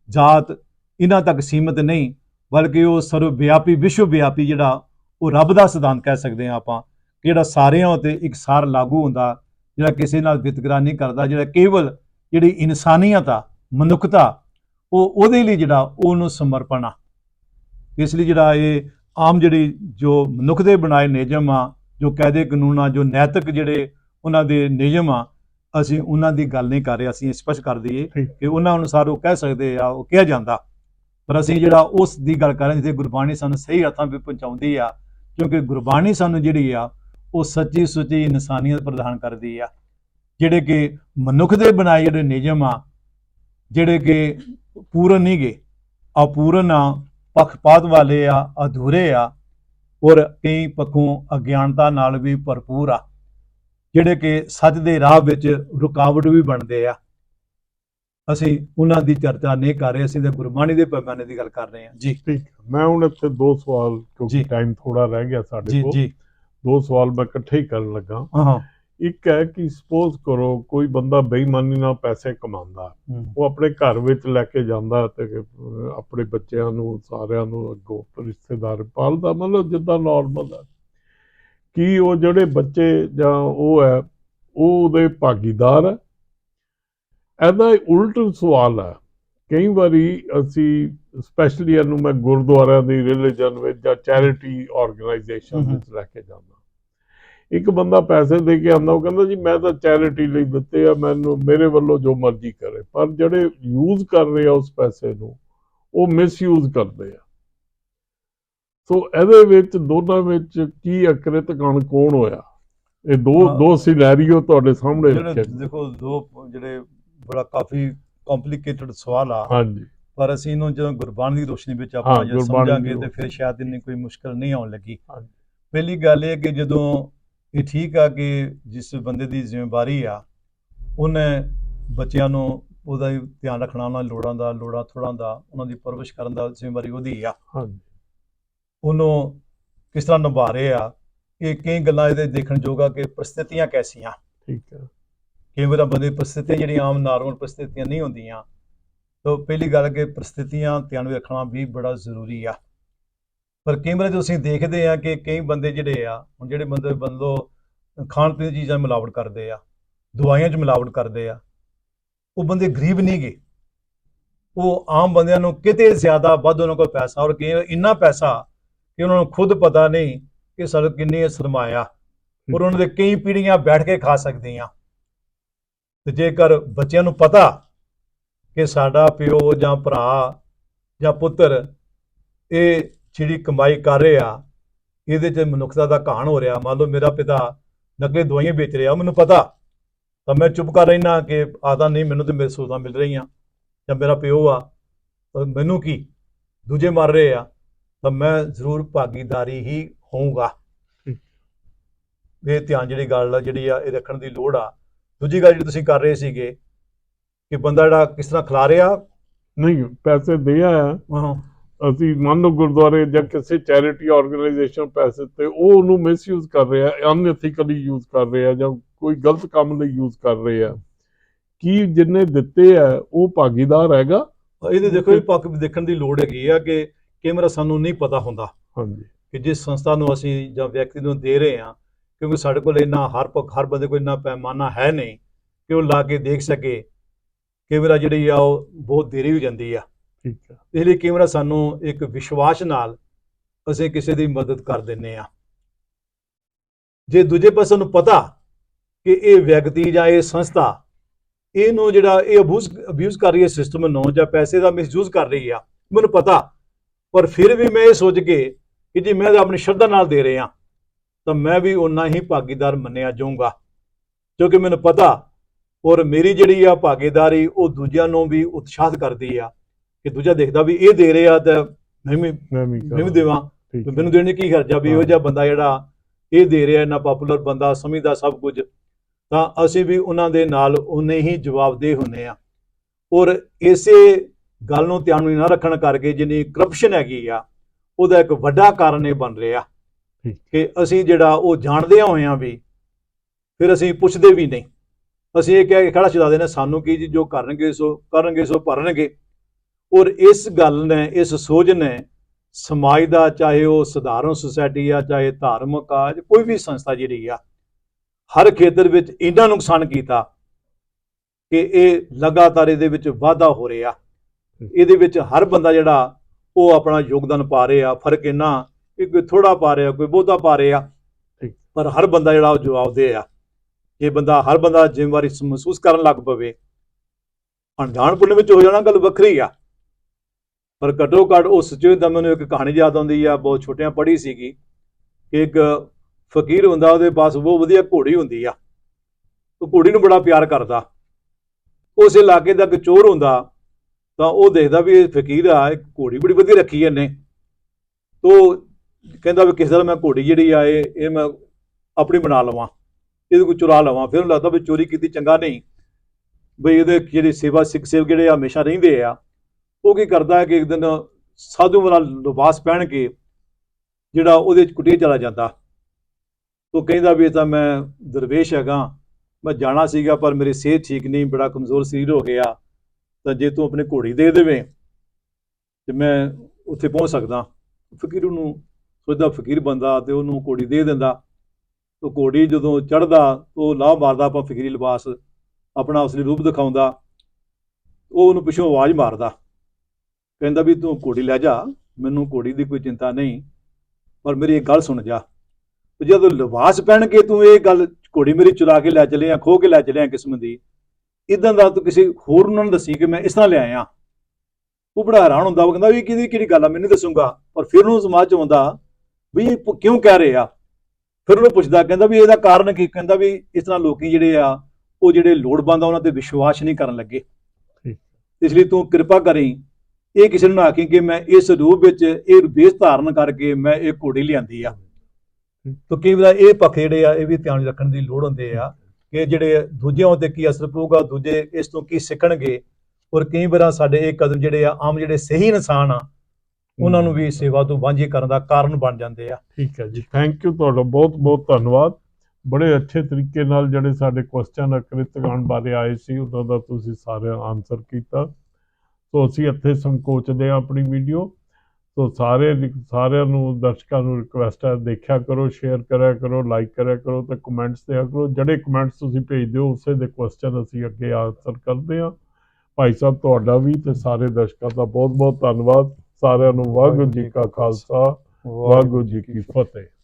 ਜਾਤ, ਇਹਨਾਂ ਤੱਕ ਸੀਮਿਤ ਨਹੀਂ, ਬਲਕਿ ਉਹ ਸਰਵ ਵਿਆਪੀ ਵਿਸ਼ਵ ਵਿਆਪੀ ਜਿਹੜਾ ਉਹ ਰੱਬ ਦਾ ਸਿਧਾਂਤ ਕਹਿ ਸਕਦੇ ਹਾਂ ਆਪਾਂ, ਕਿ ਜਿਹੜਾ ਸਾਰਿਆਂ ਉਤੇ ਇਕਸਾਰ ਲਾਗੂ ਹੁੰਦਾ, ਜਿਹੜਾ ਕਿਸੇ ਨਾਲ ਵਿਤਕਰਾ ਨਹੀਂ ਕਰਦਾ, ਜਿਹੜਾ ਕੇਵਲ ਜਿਹੜੀ ਇਨਸਾਨੀਅਤ ਆ, ਮਨੁੱਖਤਾ, ਉਹ ਉਹਦੇ ਲਈ ਜਿਹੜਾ ਉਹਨੂੰ ਸਮਰਪਣ ਆ। ਇਸ ਲਈ ਜਿਹੜਾ ਇਹ ਆਮ ਜਿਹੜੀ ਜੋ ਮਨੁੱਖ ਦੇ ਬਣਾਏ ਨਿਯਮ ਆ ਜੋ ਕਾਇਦੇ ਕਾਨੂੰਨ ਆ ਜੋ ਨੈਤਿਕ ਜਿਹੜੇ ਉਹਨਾਂ ਦੇ ਨਿਯਮ ਆ ਅਸੀਂ ਉਹਨਾਂ ਦੀ ਗੱਲ ਨਹੀਂ ਕਰ ਰਹੇ ਅਸੀਂ ਸਪਸ਼ਟ ਕਰ ਦਈਏ। ਕਿ ਉਹਨਾਂ ਅਨੁਸਾਰ ਉਹ ਕਹਿ ਸਕਦੇ ਆ ਉਹ ਕਿਹਾ ਜਾਂਦਾ ਪਰ ਅਸੀਂ ਜਿਹੜਾ ਉਸ ਦੀ ਗੱਲ ਕਰ ਰਹੇ ਜਿੱਥੇ ਗੁਰਬਾਣੀ ਸਾਨੂੰ ਸਹੀ ਅਰਥਾਂ ਵਿੱਚ ਪਹੁੰਚਾਉਂਦੀ ਆ ਕਿਉਂਕਿ ਗੁਰਬਾਣੀ ਸਾਨੂੰ ਜਿਹੜੀ ਆ ਉਹ ਸੱਚੀ ਸੁੱਚੀ ਇਨਸਾਨੀਅਤ ਪ੍ਰਦਾਨ ਕਰਦੀ ਆ ਜਿਹੜੇ ਕਿ ਮਨੁੱਖ ਦੇ ਬਣਾਏ ਜਿਹੜੇ ਨਿਯਮ ਆ ਜਿਹੜੇ ਕਿ ਪੂਰਨ ਨਹੀਂ ਗੇ ਅਪੂਰਨ ਆ ਪੱਖਪਾਤ ਵਾਲੇ ਆ ਅਧੂਰੇ ਆ ਔਰ ਕਈ ਪੱਖੋਂ ਅਗਿਆਨਤਾ ਨਾਲ ਵੀ ਭਰਪੂਰ ਆ ਜਿਹੜੇ ਕਿ ਸੱਚ ਦੇ ਰਾਹ ਵਿੱਚ ਰੁਕਾਵਟ ਵੀ ਬਣਦੇ ਆ। ਅਸੀਂ ਉਹਨਾਂ ਦੀ ਚਰਚਾ ਨਹੀਂ ਕਰ ਰਹੇ ਅਸੀਂ ਤਾਂ ਗੁਰਬਾਣੀ ਦੇ ਪੈਮਾਨੇ ਦੀ ਗੱਲ ਕਰ ਰਹੇ ਹਾਂ। ਜੀ। ਮੈਂ ਹੁਣ ਇੱਥੇ ਦੋ ਸਵਾਲ ਕਿਉਂਕਿ। ਟਾਈਮ ਥੋੜਾ ਰਹਿ ਗਿਆ ਸਾਡੇ ਕੋਲ। ਜੀ। ਦੋ ਸਵਾਲ ਮੈਂ ਇਕੱਠੇ ਹੀ ਕਰਨ ਲੱਗਾ। ਹਾਂ। ਇੱਕ ਹੈ ਕਿ ਸਪੋਜ਼ ਕਰੋ ਕੋਈ ਬੰਦਾ ਬੇਈਮਾਨੀ ਨਾਲ ਪੈਸੇ ਕਮਾਉਂਦਾ ਉਹ ਆਪਣੇ ਘਰ ਵਿੱਚ ਲੈ ਕੇ ਜਾਂਦਾ ਤੇ ਆਪਣੇ ਬੱਚਿਆਂ ਨੂੰ ਸਾਰਿਆਂ ਨੂੰ ਅੱਗੋਂ ਰਿਸ਼ਤੇਦਾਰ ਪਾਲਦਾ ਮਤਲਬ ਜਿੱਦਾਂ ਨਾਰਮਲ ਹੈ। ਕੀ ਉਹ ਜਿਹੜੇ ਬੱਚੇ ਜਾਂ ਉਹ ਹੈ ਉਹ ਉਹਦੇ ਭਾਗੀਦਾਰ ਹੈ? ਇਹਦਾ ਉਲਟ ਸਵਾਲ ਹੈ। ਕਈ ਵਾਰੀ ਅਸੀਂ ਸਪੈਸ਼ਲੀ ਇਹਨੂੰ ਮੈਂ ਗੁਰਦੁਆਰਿਆਂ ਦੀ ਰਿਲੀਜਨ ਵਿੱਚ ਜਾਂ ਚੈਰਿਟੀ ਆਰਗੇਨਾਈਜੇਸ਼ਨ। ਵਿੱਚ ਲੈ ਕੇ ਜਾਂਦਾ। ਇੱਕ ਬੰਦਾ ਪੈਸੇ ਦੇ ਕੇ ਆਉਂਦਾ ਉਹ ਕਹਿੰਦਾ ਜੀ ਮੈਂ ਤਾਂ ਚੈਰਿਟੀ ਲਈ ਦਿੱਤੇ ਆ ਮੈਨੂੰ ਮੇਰੇ ਵੱਲੋਂ ਜੋ ਮਰਜ਼ੀ ਕਰੇ ਪਰ ਜਿਹੜੇ ਯੂਜ਼ ਕਰ ਰਹੇ ਆ ਉਸ ਪੈਸੇ ਨੂੰ ਉਹ ਮਿਸਯੂਜ਼ ਕਰਦੇ ਆ ਸੋ ਇਹਦੇ ਵਿੱਚ ਦੋਨਾਂ ਵਿੱਚ ਕੀ ਅਕ੍ਰਿਤ ਕਣ ਕੌਣ ਹੋਇਆ ਇਹ ਦੋ। ਦੋ ਸਿਨੈਰੀਓ ਤੁਹਾਡੇ ਸਾਹਮਣੇ ਰੱਖੇ। ਦੇਖੋ ਦੋ ਜਿਹੜੇ ਬੜਾ ਕਾਫੀ ਕੰਪਲਿਕੇਟਡ ਸਵਾਲ ਆ ਹਾਂਜੀ ਪਰ ਅਸੀਂ ਇਹਨੂੰ ਜਦੋਂ ਗੁਰਬਾਣੀ ਦੀ ਰੋਸ਼ਨੀ ਵਿੱਚ ਆਪਾਂ ਜੇ ਸਮਝਾਂਗੇ ਤੇ ਫਿਰ ਸ਼ਾਇਦ ਇੰਨੀ ਕੋਈ ਮੁਸ਼ਕਲ ਨਹੀਂ ਆਉਣ ਲੱਗੀ। ਪਹਿਲੀ ਗੱਲ ਇਹ ਕਿ ਜਦੋਂ ਇਹ ਠੀਕ ਆ ਕਿ ਜਿਸ ਬੰਦੇ ਦੀ ਜ਼ਿੰਮੇਵਾਰੀ ਆ ਉਹਨੇ ਬੱਚਿਆਂ ਨੂੰ ਉਹਦਾ ਹੀ ਧਿਆਨ ਰੱਖਣਾ ਉਹਨਾਂ ਲੋੜਾਂ ਦਾ ਲੋੜਾਂ ਥੋੜਾਂ ਦਾ ਉਹਨਾਂ ਦੀ ਪਰਵਰਿਸ਼ ਕਰਨ ਦਾ ਜ਼ਿੰਮੇਵਾਰੀ ਉਹਦੀ ਆ। ਹਾਂਜੀ। ਉਹਨੂੰ ਕਿਸ ਤਰ੍ਹਾਂ ਨਿਭਾ ਰਹੇ ਆ ਇਹ ਕਈ ਗੱਲਾਂ ਇਹਦੇ ਦੇਖਣ ਆ ਕਿ ਪ੍ਰਸਥਿਤੀਆਂ ਕੈਸੀਆਂ। ਠੀਕ ਹੈ ਕਈ ਵਾਰ ਬੰਦੇ ਪ੍ਰਸਥਿਤੀਆਂ ਜਿਹੜੀਆਂ ਆਮ ਨਾਰਮਲ ਪ੍ਰਸਥਿਤੀਆਂ ਨਹੀਂ ਹੁੰਦੀਆਂ ਤਾਂ ਪਹਿਲੀ ਗੱਲ ਕਿ ਪ੍ਰਸਥਿਤੀਆਂ ਧਿਆਨ ਵਿੱਚ ਰੱਖਣਾ ਵੀ ਬੜਾ ਜ਼ਰੂਰੀ ਆ। ਪਰ ਕਈ ਵਾਰ ਜਦੋਂ ਅਸੀਂ ਦੇਖਦੇ ਆ ਕਿ ਕਈ ਬੰਦੇ ਜਿਹੜੇ ਆ, ਹੁਣ ਜਿਹੜੇ ਬੰਦੇ ਬੰਦੋ ਖਾਣ ਪੀਣ ਦੀ ਚੀਜ਼ਾਂ ਮਿਲਾਵਟ ਕਰਦੇ ਆ, ਦਵਾਈਆਂ 'ਚ ਮਿਲਾਵਟ ਕਰਦੇ ਆ, ਉਹ ਬੰਦੇ ਗਰੀਬ ਨਹੀਂ ਗੇ। ਉਹ ਆਮ ਬੰਦਿਆਂ ਨੂੰ ਕਿਤੇ ਜ਼ਿਆਦਾ ਵੱਧ ਉਹਨਾਂ ਕੋਲ ਪੈਸਾ ਔਰ ਕਈ ਇੰਨਾ ਪੈਸਾ ਕਿ ਉਹਨਾਂ ਨੂੰ ਖੁਦ ਪਤਾ ਨਹੀਂ ਕਿ ਸਾਡੇ ਕਿੰਨੇ ਸਰਮਾਇਆ। ਔਰ ਉਹਨਾਂ ਦੇ ਕਈ ਪੀੜ੍ਹੀਆਂ ਬੈਠ ਕੇ ਖਾ ਸਕਦੀਆਂ। ਤੇ ਜੇਕਰ ਬੱਚਿਆਂ ਨੂੰ ਪਤਾ ਕਿ ਸਾਡਾ ਪਿਓ ਜਾਂ ਭਰਾ ਜਾਂ ਪੁੱਤਰ ਇਹ ਜਿਹੜੀ ਕਮਾਈ ਕਰ ਰਿਹਾ ਇਹਦੇ 'ਚ ਮਨੁੱਖਤਾ ਦਾ ਘਾਣ ਹੋ ਰਿਹਾ। ਮੰਨ ਲਓ ਮੇਰਾ ਪਿਤਾ ਨਕਲੀ ਦਵਾਈਆਂ ਵੇਚ ਰਿਹਾ ਮੈਨੂੰ ਪਤਾ। ਤਾਂ ਮੈਂ ਚੁੱਪ ਕਰ ਰਹਿਣਾ ਕਿ ਆਦਾ ਨਹੀਂ ਮੈਨੂੰ ਤੇ ਮੇਰੇ ਸਹੂਲਤਾਂ ਮਿਲ ਰਹੀਆਂ। ਜਾਂ ਮੇਰਾ ਪਿਓ ਆ ਤਾਂ ਮੈਨੂੰ ਕੀ? ਦੂਜੇ ਮਰ ਰਹੇ ਆ ਤਾਂ ਮੈਂ ਜ਼ਰੂਰ ਭਾਗੀਦਾਰੀ ਹੀ ਹੋਊਗਾ। ਇਹ ਧਿਆਨ ਜਿਹੜੀ ਗੱਲ ਆ ਜਿਹੜੀ ਆ ਇਹ ਰੱਖਣ ਦੀ ਲੋੜ ਆ। ਦੂਜੀ ਗੱਲ ਜਿਹੜੀ ਤੁਸੀਂ ਕਰ ਰਹੇ ਸੀਗੇ ਕਿ ਬੰਦਾ ਜਿਹੜਾ ਕਿਸ ਤਰ੍ਹਾਂ ਖਿਲਾ ਰਿਹਾ? ਨਹੀਂ ਪੈਸੇ ਦੇ ਆਇਆ। ਹਾਂ। ਅਸੀਂ ਮੰਨ ਲਓ ਗੁਰਦੁਆਰੇ ਜਾਂ ਕਿਸੇ ਚੈਰਿਟੀ ਆਰਗੇਨਾਈਜੇਸ਼ਨ ਪੈਸੇ ਤੇ ਉਹ ਉਹਨੂੰ ਮਿਸਯੂਜ਼ ਕਰ ਰਿਹਾ ਅਨਐਥੀਕਲੀ ਯੂਜ਼ ਕਰ ਰਿਹਾ ਜਾਂ ਕੋਈ ਗਲਤ ਕੰਮ ਲਈ ਯੂਜ਼ ਕਰ ਰਿਹਾ ਕੀ ਜਿੰਨੇ ਦਿੱਤੇ ਆ ਉਹ ਭਾਗੀਦਾਰ ਹੈਗਾ? ਇਹਦੇ ਦੇਖੋ ਇਹ ਵੀ ਦੇਖਣ ਦੀ ਲੋੜ ਹੈਗੀ ਆ ਕਿ ਕੇਮਰਾ ਸਾਨੂੰ ਨਹੀਂ ਪਤਾ ਹੁੰਦਾ। ਹਾਂਜੀ। ਕਿ ਜਿਸ ਸੰਸਥਾ ਨੂੰ ਅਸੀਂ ਜਾਂ ਵਿਅਕਤੀ ਨੂੰ ਦੇ ਰਹੇ ਹਾਂ ਕਿਉਂਕਿ ਸਾਡੇ ਕੋਲ ਇੰਨਾ ਹਰ ਪੱਖ ਹਰ ਬੰਦੇ ਕੋਲ ਇੰਨਾ ਪੈਮਾਨਾ ਹੈ ਨਹੀਂ ਕਿ ਉਹ ਲਾ ਕੇ ਦੇਖ ਸਕੇ। ਕੇਮਰਾ ਜਿਹੜੀ ਆ ਉਹ ਬਹੁਤ ਦੇਰੀ ਹੋ ਜਾਂਦੀ ਆ। ਠੀਕ ਹੈ ਇਸ ਲਈ ਕੇਮਰਾ ਸਾਨੂੰ ਇੱਕ ਵਿਸ਼ਵਾਸ ਨਾਲ ਅਸੀਂ ਕਿਸੇ ਦੀ ਮਦਦ ਕਰ ਦਿੰਨੇ ਆ ਜੇ ਦੂਜੇ ਪਾਸੇ ਨੂੰ ਪਤਾ ਕਿ ਇਹ ਵਿਅਕਤੀ ਜਾਂ ਇਹ ਸੰਸਥਾ ਇਹਨੂੰ ਜਿਹੜਾ ਇਹ ਅਬੂਜ਼ ਅਬਿਊਜ਼ ਕਰ ਰਹੀ ਹੈ ਸਿਸਟਮ ਨੂੰ ਜਾਂ ਪੈਸੇ ਦਾ ਮਿਸਯੂਜ਼ ਕਰ ਰਹੀ ਆ, ਮੈਨੂੰ ਪਤਾ। ਪਰ ਫਿਰ ਵੀ ਮੈਂ ਇਹ ਸੋਚ ਕੇ ਕਿ ਜੇ ਮੈਂ ਆਪਣੀ ਸ਼ਰਧਾ ਨਾਲ ਦੇ ਰਿਹਾ, ਤਾਂ ਮੈਂ ਵੀ ਉਨਾ ਹੀ ਭਾਗੀਦਾਰ ਮੰਨਿਆ ਜਾਊਂਗਾ। ਕਿਉਂਕਿ ਮੈਨੂੰ ਪਤਾ ਔਰ ਮੇਰੀ ਜਿਹੜੀ ਆ ਭਾਗੀਦਾਰੀ, ਉਹ ਦੂਜਿਆਂ ਨੂੰ ਵੀ ਉਤਸ਼ਾਹਤ ਕਰਦੀ ਆ। ਕਿ ਦੂਜਾ ਦੇਖਦਾ ਵੀ ਇਹ ਦੇ ਰਿਹਾ ਤਾਂ ਮੈਂ ਵੀ ਮੈਂ ਵੀ ਮੈਂ ਵੀ ਦੇਵਾਂ। ਤੇ। ਮੈਨੂੰ ਦੇਣ ਦੀ ਕੀ ਖਰਚਾ ਵੀ ਇਹੋ ਜਿਹਾ ਬੰਦਾ ਜਿਹੜਾ ਇਹ ਦੇ ਰਿਹਾ ਇੰਨਾ ਪਪੂਲਰ ਬੰਦਾ ਸਮਝਦਾ ਸਭ ਕੁਝ। ਤਾਂ ਅਸੀਂ ਵੀ ਉਹਨਾਂ ਦੇ ਨਾਲ ਉਨੇ ਹੀ ਜਵਾਬਦੇਹ ਹੁੰਨੇ ਆ ਔਰ ਇਸੇ ਗੱਲ ਨੂੰ ਧਿਆਨ ਵਿੱਚ ਨਾ ਰੱਖਣ ਕਰਕੇ ਜਿੰਨੀ ਕਰਪਸ਼ਨ ਹੈਗੀ ਆ ਉਹਦਾ ਇੱਕ ਵੱਡਾ ਕਾਰਨ ਇਹ ਬਣ ਰਿਹਾ। ਕਿ ਅਸੀਂ ਜਿਹੜਾ ਉਹ ਜਾਣਦੇ ਹੋਇਆਂ ਵੀ ਫਿਰ ਅਸੀਂ ਪੁੱਛਦੇ ਵੀ ਨਹੀਂ। ਅਸੀਂ ਇਹ ਕਹਿ ਕੇ ਖੜਾ ਚਲਾ ਦੇਣਾ ਸਾਨੂੰ ਕੀ ਜੀ ਜੋ ਕਰਨਗੇ ਸੋ ਕਰਨਗੇ ਸੋ ਭਰਨਗੇ। ਔਰ ਇਸ ਗੱਲ ਨੇ ਇਸ ਸੋਚ ਨੇ ਸਮਾਜ ਦਾ ਚਾਹੇ ਉਹ ਸਧਾਰਨ ਸੁਸਾਇਟੀ ਆ ਚਾਹੇ ਧਾਰਮਿਕ ਆ ਕੋਈ ਵੀ ਸੰਸਥਾ ਜਿਹੜੀ ਆ ਹਰ ਖੇਤਰ ਵਿੱਚ ਇੰਨਾ ਨੁਕਸਾਨ ਕੀਤਾ ਕਿ ਇਹ ਲਗਾਤਾਰ ਇਹਦੇ ਵਿੱਚ ਵਾਧਾ ਹੋ ਰਿਹਾ। ਇਹਦੇ ਵਿੱਚ ਹਰ ਬੰਦਾ ਜਿਹੜਾ ਉਹ ਆਪਣਾ ਯੋਗਦਾਨ ਪਾ ਰਿਹਾ ਫ਼ਰਕ ਇੰਨਾ ਕਿ ਕੋਈ ਥੋੜਾ ਪਾ ਰਿਹਾ ਕੋਈ ਬਹੁਤਾ ਪਾ ਰਿਹਾ। ਪਰ ਹਰ ਬੰਦਾ ਜਿਹੜਾ ਉਹ ਜਵਾਬਦੇਹ ਆ ਜੇ ਬੰਦਾ ਹਰ ਬੰਦਾ ਜ਼ਿੰਮੇਵਾਰੀ ਮਹਿਸੂਸ ਕਰਨ ਲੱਗ ਪਵੇ ਅਣਜਾਣ ਪੁੰਨ ਵਿੱਚ ਹੋ ਜਾਣਾ ਗੱਲ ਵੱਖਰੀ ਆ। ਪਰ ਘੱਟੋ ਘੱਟ ਉਸ ਸਿਚੁਏਸ਼ਨ ਦਾ ਮੈਨੂੰ ਇੱਕ ਕਹਾਣੀ ਯਾਦ ਆਉਂਦੀ ਆ, ਬਹੁਤ ਛੋਟਿਆਂ ਪੜ੍ਹੀ ਸੀਗੀ ਕਿ ਇੱਕ ਫਕੀਰ ਹੁੰਦਾ, ਉਹਦੇ ਪਾਸ ਬਹੁਤ ਵਧੀਆ ਘੋੜੀ ਹੁੰਦੀ ਆ। ਉਹ ਘੋੜੀ ਨੂੰ ਬੜਾ ਪਿਆਰ ਕਰਦਾ। ਉਸ ਇਲਾਕੇ ਦਾ ਇੱਕ ਚੋਰ ਹੁੰਦਾ, ਤਾਂ ਉਹ ਦੇਖਦਾ ਵੀ ਇਹ ਫਕੀਰ ਆ ਇੱਕ ਘੋੜੀ ਬੜੀ ਵਧੀਆ ਰੱਖੀ ਇਹਨੇ। ਤੋ ਕਹਿੰਦਾ ਵੀ ਕਿਸੇ ਦਾ ਮੈਂ ਘੋੜੀ ਜਿਹੜੀ ਆ, ਇਹ ਇਹ ਮੈਂ ਆਪਣੀ ਬਣਾ ਲਵਾਂ, ਇਹਦੇ ਕੋਲ ਚੁਰਾ ਲਵਾਂ। ਫਿਰ ਉਹਨੂੰ ਲੱਗਦਾ ਵੀ ਚੋਰੀ ਕੀਤੀ ਚੰਗਾ ਨਹੀਂ। ਬਈ ਇਹਦੇ ਜਿਹੜੇ ਸੇਵਾ ਸਿੱਖ ਸੇਵ ਜਿਹੜੇ ਆ, ਹਮੇਸ਼ਾ ਰਹਿੰਦੇ ਆ। ਉਹ ਕੀ ਕਰਦਾ ਹੈ ਕਿ ਇੱਕ ਦਿਨ ਸਾਧੂ ਵਾਲਾ ਲਿਬਾਸ ਪਹਿਨ ਕੇ ਜਿਹੜਾ ਉਹਦੇ ਚ ਕੁਟੀਏ ਚਲਾ ਜਾਂਦਾ। ਉਹ ਕਹਿੰਦਾ ਵੀ ਇਹ ਤਾਂ ਮੈਂ ਦਰਵੇਸ਼ ਹੈਗਾ, ਮੈਂ ਜਾਣਾ ਸੀਗਾ, ਪਰ ਮੇਰੀ ਸਿਹਤ ਠੀਕ ਨਹੀਂ, ਬੜਾ ਕਮਜ਼ੋਰ ਸਰੀਰ ਹੋ ਗਿਆ, ਤਾਂ ਜੇ ਤੂੰ ਆਪਣੇ ਘੋੜੀ ਦੇ ਦੇਵੇਂ, ਤੇ ਮੈਂ ਉੱਥੇ ਪਹੁੰਚ ਸਕਦਾ। ਫਕੀਰ ਨੂੰ ਸੋਚਦਾ, ਫਕੀਰ ਬੰਦਾ ਤੇ ਉਹਨੂੰ ਘੋੜੀ ਦੇ ਦਿੰਦਾ। ਉਹ ਘੋੜੀ ਜਦੋਂ ਚੜਦਾ ਉਹ ਲਾਹ ਮਾਰਦਾ, ਆਪਾਂ ਫਕੀਰੀ ਲਿਬਾਸ ਆਪਣਾ ਅਸਲੀ ਰੂਪ ਦਿਖਾਉਂਦਾ, ਉਹ ਉਹਨੂੰ ਪਿੱਛੋਂ ਆਵਾਜ਼ ਮਾਰਦਾ। ਕਹਿੰਦਾ ਵੀ ਤੂੰ ਘੋੜੀ ਲੈ ਜਾ ਮੈਨੂੰ ਘੋੜੀ ਦੀ ਕੋਈ ਚਿੰਤਾ ਨਹੀਂ ਪਰ ਮੇਰੀ ਇੱਕ ਗੱਲ ਸੁਣ ਜਾ। ਜਦੋਂ ਲਿਬਾਸ ਪਹਿਨ ਕੇ ਤੂੰ ਇਹ ਗੱਲ ਘੋੜੀ ਮੇਰੀ ਚੁਰਾ ਕੇ ਲੈ ਚਲੇ ਆ ਖੋ ਕੇ ਲੈ ਚਲੇ ਆ ਕਿਸਮ ਦੀ ਇਦਾਂ ਦਾ ਤੂੰ ਕਿਸੇ ਹੋਰ ਨੂੰ ਦੱਸੀ ਕਿ ਮੈਂ ਇਸ ਤਰ੍ਹਾਂ ਲੈ ਆਇਆ। ਉਹ ਬੜਾ ਹੈਰਾਨ ਹੁੰਦਾ ਉਹ ਕਹਿੰਦਾ ਵੀ ਕਿਹਦੀ ਕਿਹੜੀ ਗੱਲ ਆ ਮੈਨੂੰ ਦੱਸੂਗਾ। ਪਰ ਫਿਰ ਉਹਨੂੰ ਸਮਾਜ ਚ ਆਉਂਦਾ ਵੀ ਇਹ ਕਿਉਂ ਕਹਿ ਰਹੇ ਆ? ਫਿਰ ਉਹਨੂੰ ਪੁੱਛਦਾ ਕਹਿੰਦਾ ਵੀ ਇਹਦਾ ਕਾਰਨ ਕੀ? ਕਹਿੰਦਾ ਵੀ ਇਸ ਤਰ੍ਹਾਂ ਲੋਕੀ ਜਿਹੜੇ ਆ ਉਹ ਜਿਹੜੇ ਲੋੜਵੰਦ ਆ ਉਹਨਾਂ ਤੇ ਵਿਸ਼ਵਾਸ ਨਹੀਂ ਕਰਨ ਲੱਗੇ। ਇਸ ਲਈ ਤੂੰ ਕਿਰਪਾ ਕਰੀ ਇਹ ਕਿਸੇ ਨੂੰ ਨਾ ਆਖੀ ਕਿ ਮੈਂ ਇਸ ਰੂਪ ਵਿੱਚ ਇਹ ਵੇਸ਼ ਧਾਰਨ ਕਰਕੇ ਮੈਂ ਇਹ ਘੋੜੀ ਲਿਆਂਦੀ ਆ। ਤਾਂ ਕਈ ਵਾਰ ਇਹ ਪੱਖ ਜਿਹੜੇ ਆ, ਇਹ ਵੀ ਧਿਆਨ ਰੱਖਣ ਦੀ ਲੋੜ ਹੁੰਦੇ ਆ ਕਿ ਜਿਹੜੇ ਦੂਜਿਆਂ ਉੱਤੇ ਕੀ ਅਸਰ ਪਊਗਾ, ਦੂਜੇ ਇਸ ਤੋਂ ਕੀ ਸਿੱਖਣਗੇ ਔਰ ਕਈ ਵਾਰ ਸਾਡੇ ਇਹ ਕਦਮ ਜਿਹੜੇ ਆ, ਆਮ ਜਿਹੜੇ ਸਹੀ ਇਨਸਾਨ ਆ, ਉਹਨਾਂ ਨੂੰ ਵੀ ਸੇਵਾ ਤੋਂ ਵਾਂਝੇ ਕਰਨ ਦਾ ਕਾਰਨ ਬਣ ਜਾਂਦੇ ਆ। ਠੀਕ ਹੈ ਜੀ। ਥੈਂਕ ਯੂ ਤੁਹਾਡਾ ਬਹੁਤ ਬਹੁਤ ਧੰਨਵਾਦ। ਬੜੇ ਅੱਛੇ ਤਰੀਕੇ ਨਾਲ ਜਿਹੜੇ ਸਾਡੇ ਕੁਐਸਚਨ ਅਕ੍ਰਿਤਗਾਨ ਬਾਰੇ ਆਏ ਸੀ, ਉਹਨਾਂ ਦਾ ਤੁਸੀਂ ਸਾਰੇ ਆਨਸਰ ਕੀਤਾ। ਸੋ ਅਸੀਂ ਇੱਥੇ ਸੰਕੋਚਦੇ ਹਾਂ ਆਪਣੀ ਵੀਡੀਓ। ਸੋ ਸਾਰੇ ਸਾਰਿਆਂ ਨੂੰ ਦਰਸ਼ਕਾਂ ਨੂੰ ਰਿਕੁਐਸਟ ਹੈ ਦੇਖਿਆ ਕਰੋ ਸ਼ੇਅਰ ਕਰਿਆ ਕਰੋ ਲਾਈਕ ਕਰਿਆ ਕਰੋ ਤੇ ਕਮੈਂਟਸ ਦਿਆ ਕਰੋ। ਜਿਹੜੇ ਕਮੈਂਟਸ ਤੁਸੀਂ ਭੇਜਦੇ ਹੋ ਉਸੇ ਦੇ ਕੁਐਸਚਨ ਅਸੀਂ ਅੱਗੇ ਆਨਸਰ ਕਰਦੇ ਹਾਂ। ਭਾਈ ਸਾਹਿਬ ਤੁਹਾਡਾ ਵੀ ਤੇ ਸਾਰੇ ਦਰਸ਼ਕਾਂ ਦਾ ਬਹੁਤ ਬਹੁਤ ਧੰਨਵਾਦ। ਸਾਰਿਆਂ ਨੂੰ ਵਾਹਿਗੁਰੂ ਜੀ ਕਾ ਖਾਲਸਾ। ਵਾਹਿਗੁਰੂ ਜੀ ਕੀ ਫਤਿਹ।